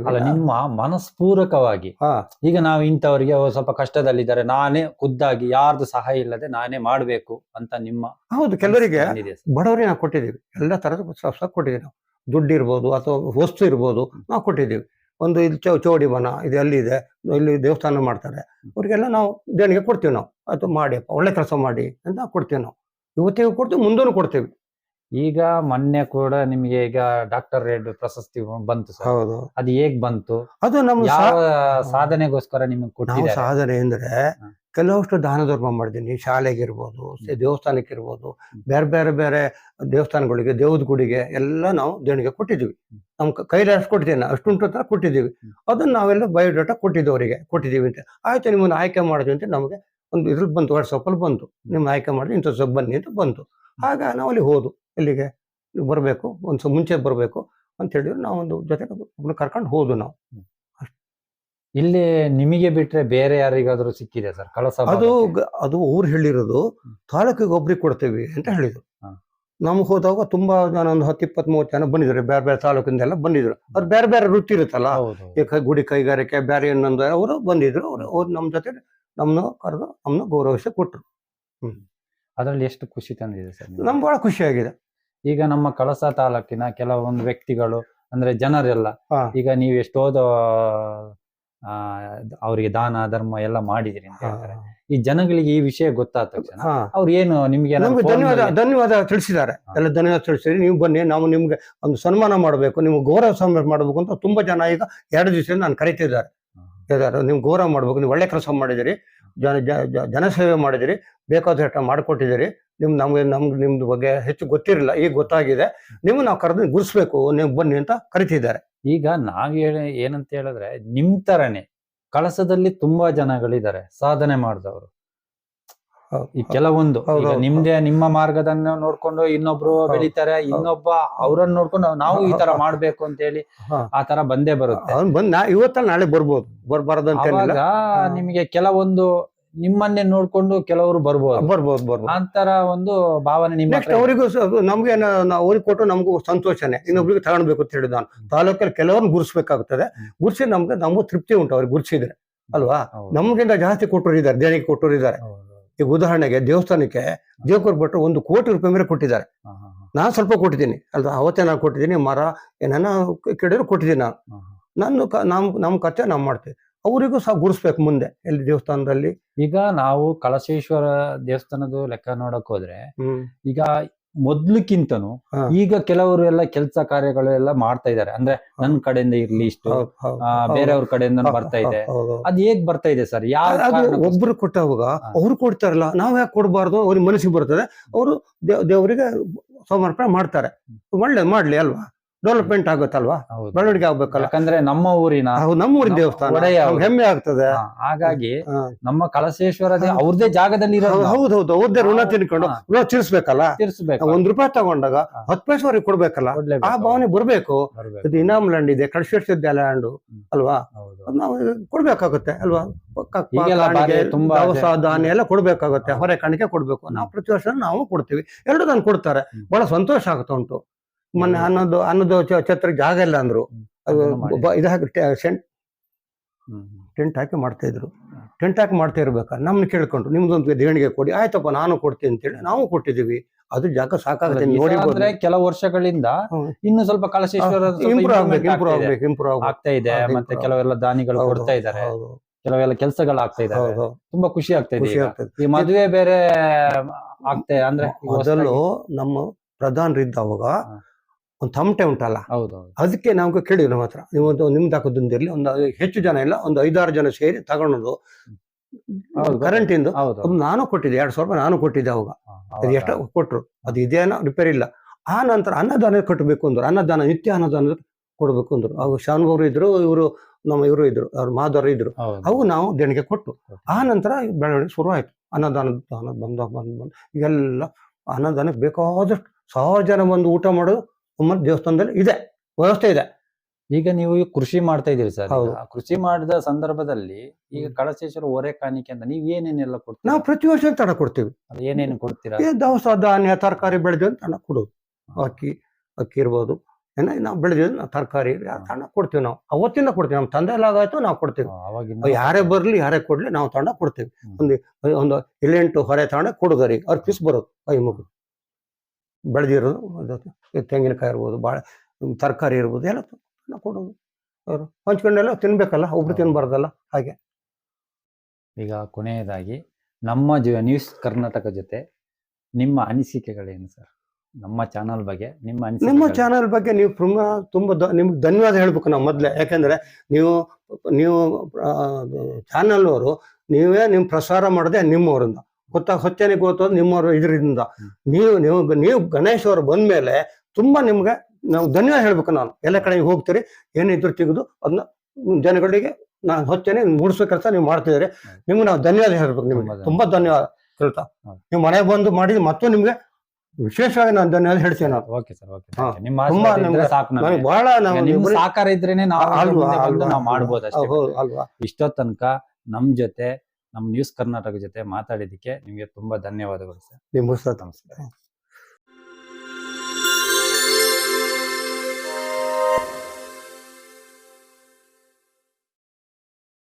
ಅಲ್ಲ ನಿಮ್ಮ ಮನಸ್ಪೂರಕವಾಗಿ. ಹಾ. ಈಗ ನಾವು ಇಂಥವರಿಗೆ ಸ್ವಲ್ಪ ಕಷ್ಟದಲ್ಲಿದ್ದಾರೆ ನಾನೇ ಖುದ್ದಾಗಿ ಯಾರ್ದು ಸಹಾಯ ಇಲ್ಲದೆ ನಾನೇ ಮಾಡಬೇಕು ಅಂತ ನಿಮ್ಮ ಹೌದು ಕೆಲವರಿಗೆ ಬಂದಿದೆ ಸರ್. ಬಡವರಿಗೆ ನಾವು ಕೊಟ್ಟಿದ್ದೀವಿ. ಎಲ್ಲ ತರದ ಸ್ವಲ್ಪ ಕೊಟ್ಟಿದ್ದೀವಿ ನಾವು. ದುಡ್ಡು ಇರ್ಬೋದು ಅಥವಾ ವಸ್ತು ಇರ್ಬೋದು ನಾವು ಕೊಟ್ಟಿದ್ದೀವಿ. ಒಂದು ಇಲ್ಲಿ ಚೌ ಚೌಡಿ ಮನ ಇದು ಎಲ್ಲಿದೆ ಇಲ್ಲಿ ದೇವಸ್ಥಾನ ಮಾಡ್ತಾರೆ. ಅವ್ರಿಗೆಲ್ಲ ನಾವು ದೇಣಿಗೆ ಕೊಡ್ತೀವಿ ನಾವು. ಅದು ಮಾಡಿ ಒಳ್ಳೆ ಕೆಲಸ ಮಾಡಿ ಅಂತ ಕೊಡ್ತೀವಿ ನಾವು. ಇವತ್ತಿಗೂ ಕೊಡ್ತೀವಿ ಮುಂದೂ ಕೊಡ್ತೀವಿ. ಈಗ ಮೊನ್ನೆ ಕೂಡ ನಿಮ್ಗೆ ಈಗ ಡಾಕ್ಟರ್ ರೇಡ್ ಪ್ರಶಸ್ತಿ ಬಂತು ಸರ್. ಹೌದು. ಅದು ಹೇಗ್ ಬಂತು? ಅದು ನಮ್ಮ ಯಾವ ಸಾಧನೆಗೋಸ್ಕರ ನಿಮ್ಗೆ ನಾವು ಕೊಟ್ಟಿದ್ದಾರೆ? ಸಾಧನೆ ಅಂದ್ರೆ. ಕೆಲವಷ್ಟು ದಾನ ಧರ್ಮ ಮಾಡಿದ್ದೀನಿ ಶಾಲೆಗೆ ಇರ್ಬೋದು ಸ- ದೇವಸ್ಥಾನಕ್ಕೆ ಇರ್ಬೋದು ಬೇರೆ ಬೇರೆ ಬೇರೆ ದೇವಸ್ಥಾನಗಳಿಗೆ ದೇವದ ಗುಡಿಗೆ ಎಲ್ಲ ನಾವು ದೇಣಿಗೆ ಕೊಟ್ಟಿದ್ದೀವಿ. ನಮ್ಮ ಕ- ಕೈಲಿ ಅಷ್ಟು ಕೊಟ್ಟಿದ್ದೇನೆ ಅಷ್ಟುಂಟು ತರ ಕೊಟ್ಟಿದ್ದೀವಿ. ಅದನ್ನ ನಾವೆಲ್ಲ ಬಯೋಡಾಟಾ ಕೊಟ್ಟಿದ್ದು ಅವರಿಗೆ ಕೊಟ್ಟಿದ್ದೀವಿ ಅಂತ. ಆಯ್ತು ನಿಮ್ಮನ್ನು ಆಯ್ಕೆ ಮಾಡಿದ್ವಿ ಅಂತ ನಮಗೆ ಒಂದು ಇದ್ರಲ್ಲಿ ಬಂತು ವಾಟ್ಸಪ್ಪಲ್ಲಿ ಬಂತು. ನಿಮ್ಮ ಆಯ್ಕೆ ಮಾಡಿದ್ವಿ ಇಂಥ ಸಬ್ ಬನ್ನಿ ಅಂತ ಬಂತು. ಆಗ ನಾವು ಅಲ್ಲಿ ಹೋದು. ಎಲ್ಲಿಗೆ ನೀವು ಬರಬೇಕು ಒಂದು ಮುಂಚೆ ಬರಬೇಕು ಅಂತ ಹೇಳಿದ್ರು. ನಾವು ಒಂದು ಜೊತೆ ಒಬ್ನ ಕರ್ಕೊಂಡು ಹೋದು ನಾವು. ಇಲ್ಲಿ ನಿಮಗೆ ಬಿಟ್ರೆ ಬೇರೆ ಯಾರಿಗಾದ್ರೂ ಸಿಕ್ಕಿದೆ ಸರ್? ಕಳಸ ಅದು ಅದು ಅವ್ರು ಹೇಳಿರೋದು ತಾಲೂಕಿಗೆ ಒಬ್ರಿಗೆ ಕೊಡ್ತೀವಿ ಅಂತ ಹೇಳಿದ್ರು. ನಮ್ಗೆ ಹೋದಾಗ ತುಂಬಾ ಜನ ಒಂದು ಹತ್ತು ಇಪ್ಪತ್ತ್ ಮೂವತ್ತು ಜನ ಬಂದಿದ್ರು. ಬೇರೆ ಬೇರೆ ತಾಲೂಕಿಂದೆಲ್ಲ ಬಂದಿದ್ರು. ಅವ್ರು ಬೇರೆ ಬೇರೆ ವೃತ್ತಿ ಇರುತ್ತಲ್ಲ? ಗುಡಿ ಕೈಗಾರಿಕೆ ಬೇರೆ ಇನ್ನೊಂದು ಅವರು ಬಂದಿದ್ರು. ಅವ್ರು ಅವ್ರು ನಮ್ಮ ಜೊತೆ ನಮ್ಮನ್ನು ಕರೆದು ನಮ್ಮನ್ನು ಗೌರವಿಸಿ ಕೊಟ್ಟರು ಅದ್ರಲ್ಲಿ ಎಷ್ಟು ಖುಷಿ ತಂದಿದೆ ಸರ್ ನಿಮ್ಗೆ? ನಮ್ಗೆ ಬಹಳ ಖುಷಿಯಾಗಿದೆ ಈಗ ನಮ್ಮ ಕಳಸ ತಾಲೂಕಿನ ಕೆಲವೊಂದು ವ್ಯಕ್ತಿಗಳು ಅಂದ್ರೆ ಜನರೆಲ್ಲ ಹಾ. ಈಗ ನೀವು ಎಷ್ಟೋ ಆ, ಅವರಿಗೆ ದಾನ ಧರ್ಮ ಎಲ್ಲ ಮಾಡಿದಿರಿ ಅಂತ ಹೇಳ್ತಾರೆ. ಈ ಜನಗಳಿಗೆ ಈ ವಿಷಯ ಗೊತ್ತಾದ ತಕ್ಷಣ ಹಾ. ಅವ್ರು ಏನು ನಿಮ್ಗೆ ಏನಾದ್ರು ನಮ್ಗೆ phone ಧನ್ಯವಾದ ಮಾಡಿ- ಧನ್ಯವಾದ ತಿಳಿಸಿದ್ದಾರೆ. ಎಲ್ಲ ಧನ್ಯವಾದ ತಿಳಿಸಿದ್ರಿ. ನೀವು ಬನ್ನಿ ನಾವು ನಿಮ್ಗೆ ಒಂದು ಸನ್ಮಾನ ಮಾಡಬೇಕು ನಿಮ್ಗೆ ಗೌರವ ಸನ್ಮಾನ ಮಾಡಬೇಕು ಅಂತ ತುಂಬಾ ಜನ ಈಗ ಎರಡು ದಿವಸದಿಂದ ನಾನು ಕರಿತಿದ್ದಾರೆ. ನಿಮ್ಗೆ ನೀವು ಗೌರವ ಮಾಡ್ಬೇಕು ನೀವು ಒಳ್ಳೆ ಕೆಲಸ ಮಾಡಿದಿರಿ ಜನ ಜನಸೇವೆ ಮಾಡಿದಿರಿ ಬೇಕಾದಷ್ಟು ಮಾಡಿಕೊಟ್ಟಿದ್ದೀರಿ ನಿಮ್ಮ ನಮಗೆ, ನಮ್ಗೆ, ನಿಮ್ದು ಬಗ್ಗೆ ಹೆಚ್ಚು ಗೊತ್ತಿರಲಿಲ್ಲ, ಈಗ ಗೊತ್ತಾಗಿದೆ ನೀವು ನಾವು ಕರೆದು ಗುರ್ಸ್ಬೇಕು, ನೀವು ಬನ್ನಿ ಅಂತ ಕರಿತಿದ್ದಾರೆ. ಈಗ ನಾವ್ ಹೇಳಿ, ಏನಂತ ಹೇಳಿದ್ರೆ ನಿಮ್ ತರನೇ ಕಳಸದಲ್ಲಿ ತುಂಬಾ ಜನಗಳಿದ್ದಾರೆ, ಸಾಧನೆ ಮಾಡಿದವರು. ಈ ಕೆಲವೊಂದು. ನಿಮ್ದೇ ನಿಮ್ಮ ಮಾರ್ಗದನ್ನ ನೋಡ್ಕೊಂಡು ಇನ್ನೊಬ್ರು. ಬೆಳಿತಾರೆ ಇನ್ನೊಬ್ಬ ಅವ್ರನ್ನ ನೋಡ್ಕೊಂಡು ನಾವು ಈ ತರ. ಮಾಡ್ಬೇಕು ಅಂತ ಹೇಳಿ ಆ ತರ ಬಂದೇ ಬರುತ್ತೆ. ಇವತ್ತ ಬಂದ್ ನಾ ಇವತ್ತಲ್ಲ ನಾಳೆ ಬರ್ಬೋದು ಬರ್ಬಾರ್ದಂತ ನಿಮಗೆ ಕೆಲವೊಂದು ನಿಮ್ಮನ್ನೇ ನೋಡ್ಕೊಂಡು ಕೆಲವರು ಬರ್ಬೋದು. ಬರ್ಬೋದು ಬರ್ಬೋದು. ಅಂತರ ಒಂದು ಭಾವನೆ ನಿಮ್ಮ ಅವರಿಗೂ ನಮ್ಗೆ ಅವ್ರಿಗೆ ಕೊಟ್ಟು ನಮಗೂ ಸಂತೋಷನೇ. ಇನ್ನೊಬ್ರಿಗೆ ತಗೊಳ್ಬೇಕು ಅಂತ ಹೇಳಿದ ನಾನು. ತಾಲೂಕಲ್ಲಿ ಕೆಲವ್ರನ್ನ ಗುರ್ಸ್ಬೇಕಾಗ್ತದೆ ಗುರ್ಸಿ ನಮ್ಗೆ ನಮಗೂ ತೃಪ್ತಿ ಉಂಟು ಅವ್ರಿಗೆ ಗುರ್ಸಿದ್ರೆ. ಅಲ್ವಾ? ನಮ್ಗಿಂತ ಜಾಸ್ತಿ ಕೊಟ್ಟರು ಇದ್ದಾರೆ ದೇಣಿಗೆ ಕೊಟ್ಟರು ಇದ್ದಾರೆ ಈಗ ಉದಾಹರಣೆಗೆ ದೇವಸ್ಥಾನಕ್ಕೆ ಜೇಕೂರ್ ಭಟ್ರು ಒಂದು ಕೋಟಿ ರೂಪಾಯಿ ಮೇಲೆ ಕೊಟ್ಟಿದ್ದಾರೆ. ನಾನು ಸ್ವಲ್ಪ ಕೊಟ್ಟಿದ್ದೀನಿ. ಅಲ್ವಾ? ಅವತ್ತೇ ನಾನು ಕೊಟ್ಟಿದ್ದೀನಿ. ಮರ ಏನನ್ನ ಕೇಳಿದ್ರು ಕೊಟ್ಟಿದ್ದೀನಿ ನಾನು. ಹಾ, ಹಾ. ನಾನು ಕ- ನಮ್ ನಮ್ಮ ಖರ್ಚು ನಾವು ಮಾಡ್ತೀವಿ. ಅವರಿಗೂ ಸಹ ಗುರುಸ್ಬೇಕು ಮುಂದೆ ಎಲ್ಲಿ ದೇವಸ್ಥಾನದಲ್ಲಿ. ಈಗ ನಾವು ಕಳಶೇಶ್ವರ ದೇವಸ್ಥಾನದ ಲೆಕ್ಕ ನೋಡಕ್ ಹೋದ್ರೆ ಈಗ ಮೊದ್ಲಕ್ಕಿಂತನೂ ಈಗ ಕೆಲವರು ಎಲ್ಲ ಕೆಲಸ ಕಾರ್ಯಗಳು ಎಲ್ಲ ಮಾಡ್ತಾ ಇದ್ದಾರೆ. ಅಂದ್ರೆ ನನ್ ಕಡೆಯಿಂದ ಇರ್ಲಿ ಇಷ್ಟು. ಬೇರೆಯವ್ರ ಕಡೆಯಿಂದ ಬರ್ತಾ ಇದೆ. ಅದ್ ಹೇಗ್ ಬರ್ತಾ ಇದೆ ಸರ್? ಯಾವ? ಒಬ್ರು ಕೊಟ್ಟವಾಗ. ಅವ್ರು ಕೊಡ್ತಾರಲ್ಲ ನಾವ್ ಯಾಕೆ ಕೊಡಬಾರ್ದು? ಅವ್ರಿಗೆ ಮನಸ್ಸಿಗೆ ಬರ್ತದೆ. ಅವರು ದೇವರಿಗೆ ಸಮರ್ಪಣೆ ಮಾಡ್ತಾರೆ. ಒಳ್ಳೆ ಮಾಡ್ಲಿ ಅಲ್ವಾ? ಡೆವಲಪ್ಮೆಂಟ್ ಆಗುತ್ತಲ್ವಾ? ಬೆಳವಣಿಗೆ ಆಗ್ಬೇಕಲ್ಲ. ಯಾಕಂದ್ರೆ ನಮ್ಮ ಊರಿನ ನಮ್ಮ ಊರಿನ ದೇವಸ್ಥಾನ. ಹೆಮ್ಮೆ ಆಗ್ತದೆ. ಹಾಗಾಗಿ ನಮ್ಮ ಕಳಸೇಶ್ವರ ಅವ್ರದೇ ಜಾಗದಲ್ಲಿ ಹೌದು ಹೌದು ಹೌದು. ಅವ್ರದೇ ಋಣ ತಿನ್ಕೊಂಡು. ಋಣ ತೀರ್ಸ್ಬೇಕಲ್ಲ? ತೀರ್ಸ್ಬೇಕು. ಒಂದ್ ರೂಪಾಯಿ ತಗೊಂಡಾಗ. ಹತ್ತು ಪೈಸೆ ಅವ್ರಿಗೆ ಕೊಡ್ಬೇಕಲ್ಲ? ಆ ಭಾವನೆ ಬರ್ಬೇಕು. ಇದು ಇನಾಮ್ ಲ್ಯಾಂಡ್ ಇದೆ ಕಳಶೇಶ್ವರ ಲ್ಯಾಂಡ್. ಅಲ್ವಾ? ನಾವು ಕೊಡ್ಬೇಕಾಗುತ್ತೆ ಅಲ್ವಾ? ತುಂಬಾ. ಧಾನ್ಯ ಎಲ್ಲ ಕೊಡ್ಬೇಕಾಗುತ್ತೆ. ಹೊರೆ ಕಾಣಿಕೆ ಕೊಡ್ಬೇಕು. ನಾವು ಪ್ರತಿ ವರ್ಷ ನಾವು ಕೊಡ್ತೀವಿ. ಎರಡು ನಾನು ಕೊಡ್ತಾರೆ. ಬಹಳ ಸಂತೋಷ ಆಗ್ತಾ ಉಂಟು. ಮೊನ್ನೆ ಅನ್ನೊಂದು ಅನ್ನೋದು ಛತ್ರ ಜಾಗ ಇಲ್ಲ ಅಂದ್ರು. ಅದು. ಇದು ಹಾಕಿ ಟೆಂಟ್ ಟೆಂಟ್ ಹಾಕಿ ಮಾಡ್ತಾ ಇದ್ರು. ಟೆಂಟ್ ಹಾಕಿ ಮಾಡ್ತಾ ಇರ್ಬೇಕಾ? ನಮ್ನ ಕೇಳ್ಕೊಂಡ್ರು. ನಿಮ್ದೊಂದು ದೇಣಿಗೆ ಕೊಡಿ. ಆಯ್ತಪ್ಪ ನಾನು ಕೊಡ್ತೀನಿ ಅಂತೇಳಿ ನಾವು ಕೊಟ್ಟಿದೀವಿ ಅದು ಜಾಗ ಸಾಕಾಗುತ್ತೆ ನೋಡಿ ಕೆಲವು ವರ್ಷಗಳಿಂದ. ಇನ್ನು ಸ್ವಲ್ಪ ಕಳಶೇಶ್ವರ ಇಂಪ್ರೂವ್ ಆಗ್ಬೇಕು ಇಂಪ್ರೂವ್ ಇದೆ. ಆಗ್ಬೇಕು ಇಂಪ್ರೂವ್ ಆಗ್ತಾ ಇದೆ ಮತ್ತೆ ಕೆಲವೆಲ್ಲ ದಾನಿಗಳು ಕೊಡ್ತಾ ಇದ್ದಾರೆ ಕೆಲವೆಲ್ಲ ಕೆಲಸಗಳು ಆಗ್ತಾ ಇದ್ದಾರೆ ಹೌದು. ತುಂಬಾ ಖುಷಿ ಆಗ್ತಾ ಇದೆ. ಈ ಮದುವೆ ಬೇರೆ ಆಗ್ತಾ ಅಂದ್ರೆ ಮೊದಲು ನಮ್ಮ ಪ್ರಧಾನರಿದ್ದ ಹಾ. ಒಂದು ತಮಟೆ ಉಂಟಲ್ಲ. ಅದಕ್ಕೆ ನಾವು ಕೇಳಿದ್ವಿ ನಮ್ಮ ಹತ್ರ ನೀವು ನಿಮ್ದು ಹಾಕೋದೊಂದಿರಲಿ ಒಂದು ಹೆಚ್ಚು ಜನ ಇಲ್ಲ ಒಂದು ಐದಾರು ಜನ ಸೇರಿ ತಗೊಂಡು ಕರೆಂಟ್ ಇಂದು ನಾನು ಕೊಟ್ಟಿದ್ದೆ ಎರಡು ಸಾವಿರ ರೂಪಾಯಿ ನಾನು ಕೊಟ್ಟಿದ್ದೆ ಅವಾಗ. ಅದು ಎಷ್ಟು ಕೊಟ್ಟರು ಕೊಟ್ರು. ಅದು ಇದೇನೋ ರಿಪೇರಿ ಇಲ್ಲ. ಆ ನಂತರ ಅನ್ನದಾನ ಕಟ್ಟಬೇಕು ಅಂದ್ರು ಅನ್ನದಾನ ನಿತ್ಯ ಅನ್ನದಾನ ಕೊಡ್ಬೇಕು ಅಂದ್ರು. ಅವಾಗ ಶಾನುಭವರು ಇದ್ರು ಇವರು ನಮ್ಮ ಇವರು ಇದ್ರು ಅವ್ರ ಮಾದವರು ಇದ್ರು. ಅವು ನಾವು ದೇಣಿಗೆ ಕೊಟ್ಟು ಆ ನಂತರ ಬೆಳವಣಿಗೆ ಶುರು ಆಯ್ತು ಅನ್ನದಾನ ದಾನ ಬಂದ ಬಂದು ಬಂದು ಎಲ್ಲ ಅನ್ನದಾನಕ್ಕೆ ಬೇಕಾದಷ್ಟು ಸಾವಿರ ಜನ ಬಂದು ಊಟ ಮಾಡೋದು ನಮ್ಮ ದೇವಸ್ಥಾನದಲ್ಲಿ ಇದೆ ವ್ಯವಸ್ಥೆ ಇದೆ. ಈಗ ನೀವು ಈ ಕೃಷಿ ಮಾಡ್ತಾ ಇದೀರಿ ಸರ್. ಹೌದು. ಈಗ. ಕೃಷಿ ಮಾಡಿದ ಸಂದರ್ಭದಲ್ಲಿ ಈಗ ಕಳಸೇಶ್ವರ ಹೊರೆ ಕಾಣಿಕೆ ಅಂತ ನೀವ್ ಏನೇನೆಲ್ಲ ಕೊಡ್ತೀರಾ? ನಾವು ಪ್ರತಿ ವರ್ಷ ತಡ ಕೊಡ್ತೀವಿ. ಅದು ಏನೇನು ಕೊಡ್ತೀರಾ? ಈ ದವಸ ಧಾನ್ಯ ತರಕಾರಿ ಬೆಳೆದಿದ್ದು ಹಣ ಕೊಡೋದು. ಅಕ್ಕಿ ಅಕ್ಕಿ ಇರ್ಬೋದು. ಏನ ನಾವು ಬೆಳೆದಿದ್ದು ನಾವು ತರಕಾರಿ ತಣ್ಣ ಕೊಡ್ತೀವಿ ನಾವು. ಅವತ್ತಿಂದ ಕೊಡ್ತೀವಿ. ನಮ್ಮ ತಂದೆ ಎಲ್ಲ ಆಗಾಯ್ತು ನಾವು ಕೊಡ್ತೀವಿ. ಅವಾಗಿಂದ ಯಾರೇ ಬರ್ಲಿ ಯಾರೇ ಕೊಡ್ಲಿ ನಾವು ತಂಡ ಕೊಡ್ತೀವಿ. ಹ್ಮ್. ಒಂದು ಒಂದು ಏಳೆಂಟು ಹೊರೆ ತಗೊಂಡ ಅವ್ರ ಪೀಸ್ ಬರೋದು ಕೈ ಮುಗಿದು. ಬೆಳೆದಿರೋದು ತೆಂಗಿನಕಾಯಿ ಇರ್ಬೋದು ಭಾಳ ತರಕಾರಿ ಇರ್ಬೋದು ಎಲ್ಲ ಕೊಡೋದು ಅವರು ಹಂಚ್ಕೊಂಡೆಲ್ಲ ತಿನ್ಬೇಕಲ್ಲ ಒಬ್ರು. ತಿನ್ಬಾರ್ದಲ್ಲ ಹಾಗೆ. ಈಗ ಕೊನೆಯದಾಗಿ ನಮ್ಮ ಜ- ನ್ಯೂಸ್ ಕರ್ನಾಟಕ ಜೊತೆ ನಿಮ್ಮ ಅನಿಸಿಕೆಗಳೇನು ಸರ್? ನಮ್ಮ ಚಾನಲ್ ಬಗ್ಗೆ ನಿಮ್ಮ ನಿಮ್ಮ ಚಾನಲ್ ಬಗ್ಗೆ ನೀವು ತುಂಬ ತುಂಬ ನಿಮ್ಗೆ ಧನ್ಯವಾದ ಹೇಳ್ಬೇಕು ನಾವು ಮೊದಲೇ. ಯಾಕೆಂದರೆ ನೀವು ನೀವು ಚಾನಲ್ ಅವರು ನೀವೇ ನಿಮ್ಮ ಪ್ರಸಾರ ಮಾಡದೆ ನಿಮ್ಮವರಿಂದ. ಗೊತ್ತಾ ಹೊಚ್ಚನೆ ಗೊತ್ತೋದು ನಿಮ್ಮವರು ಇದರಿಂದ. ನೀವು ನೀವು ನೀವು ಗಣೇಶ್ ಅವರು ಬಂದ್ಮೇಲೆ ತುಂಬಾ ನಿಮ್ಗೆ ನಾವು ಧನ್ಯವಾದ ಹೇಳ್ಬೇಕು ನಾನು. ಎಲ್ಲ ಕಡೆ ಹೋಗ್ತೀರಿ ಏನಿದ್ರು ತೆಗೆದು ಅದನ್ನ ಜನಗಳಿಗೆ ನಾನು ಹೊಚ್ಚನೆ ಮುಡಿಸೋ ಕೆಲಸ ನೀವು ಮಾಡ್ತಿದ್ದೀರಿ ನಿಮ್ಗೆ ನಾವು ಧನ್ಯವಾದ ಹೇಳ್ಬೇಕು ನಿಮ್ಗೆ. ತುಂಬಾ ಧನ್ಯವಾದ. ಹೇಳ್ತಾ. ನೀವು ಮನೆ ಬಂದು ಮಾಡಿ ಮತ್ತು ನಿಮ್ಗೆ ವಿಶೇಷವಾಗಿ ನಾನು ಧನ್ಯವಾದ ಹೇಳ್ತೇನೆ ನಾನು. Okay sir okay. ನಿಮ್ಮ ತುಂಬಾ ನಮ್ಗೆ- ಸಾಕು. ನನಗೆ ಬಹಳ ನಾವು ಸಾಕಾರ ಇದ್ರೇನೆ ನಾವು ಬಂದು ನಾವು ಮಾಡ್ಬೋದು ಅಷ್ಟೇ. ಅಲ್ವಾ. ಇಷ್ಟೋ ತನಕ ನಮ್ ಜೊತೆ ನಮ್ ನ್ಯೂಸ್ ಕರ್ನಾಟಕ ಜೊತೆ ಮಾತಾಡಿದ್ದಕ್ಕೆ ನಿಮಗೆ ತುಂಬಾ ಧನ್ಯವಾದಗಳು ಸರ್. ನಿಮ್ಮ ನಮಸ್ಕಾರ.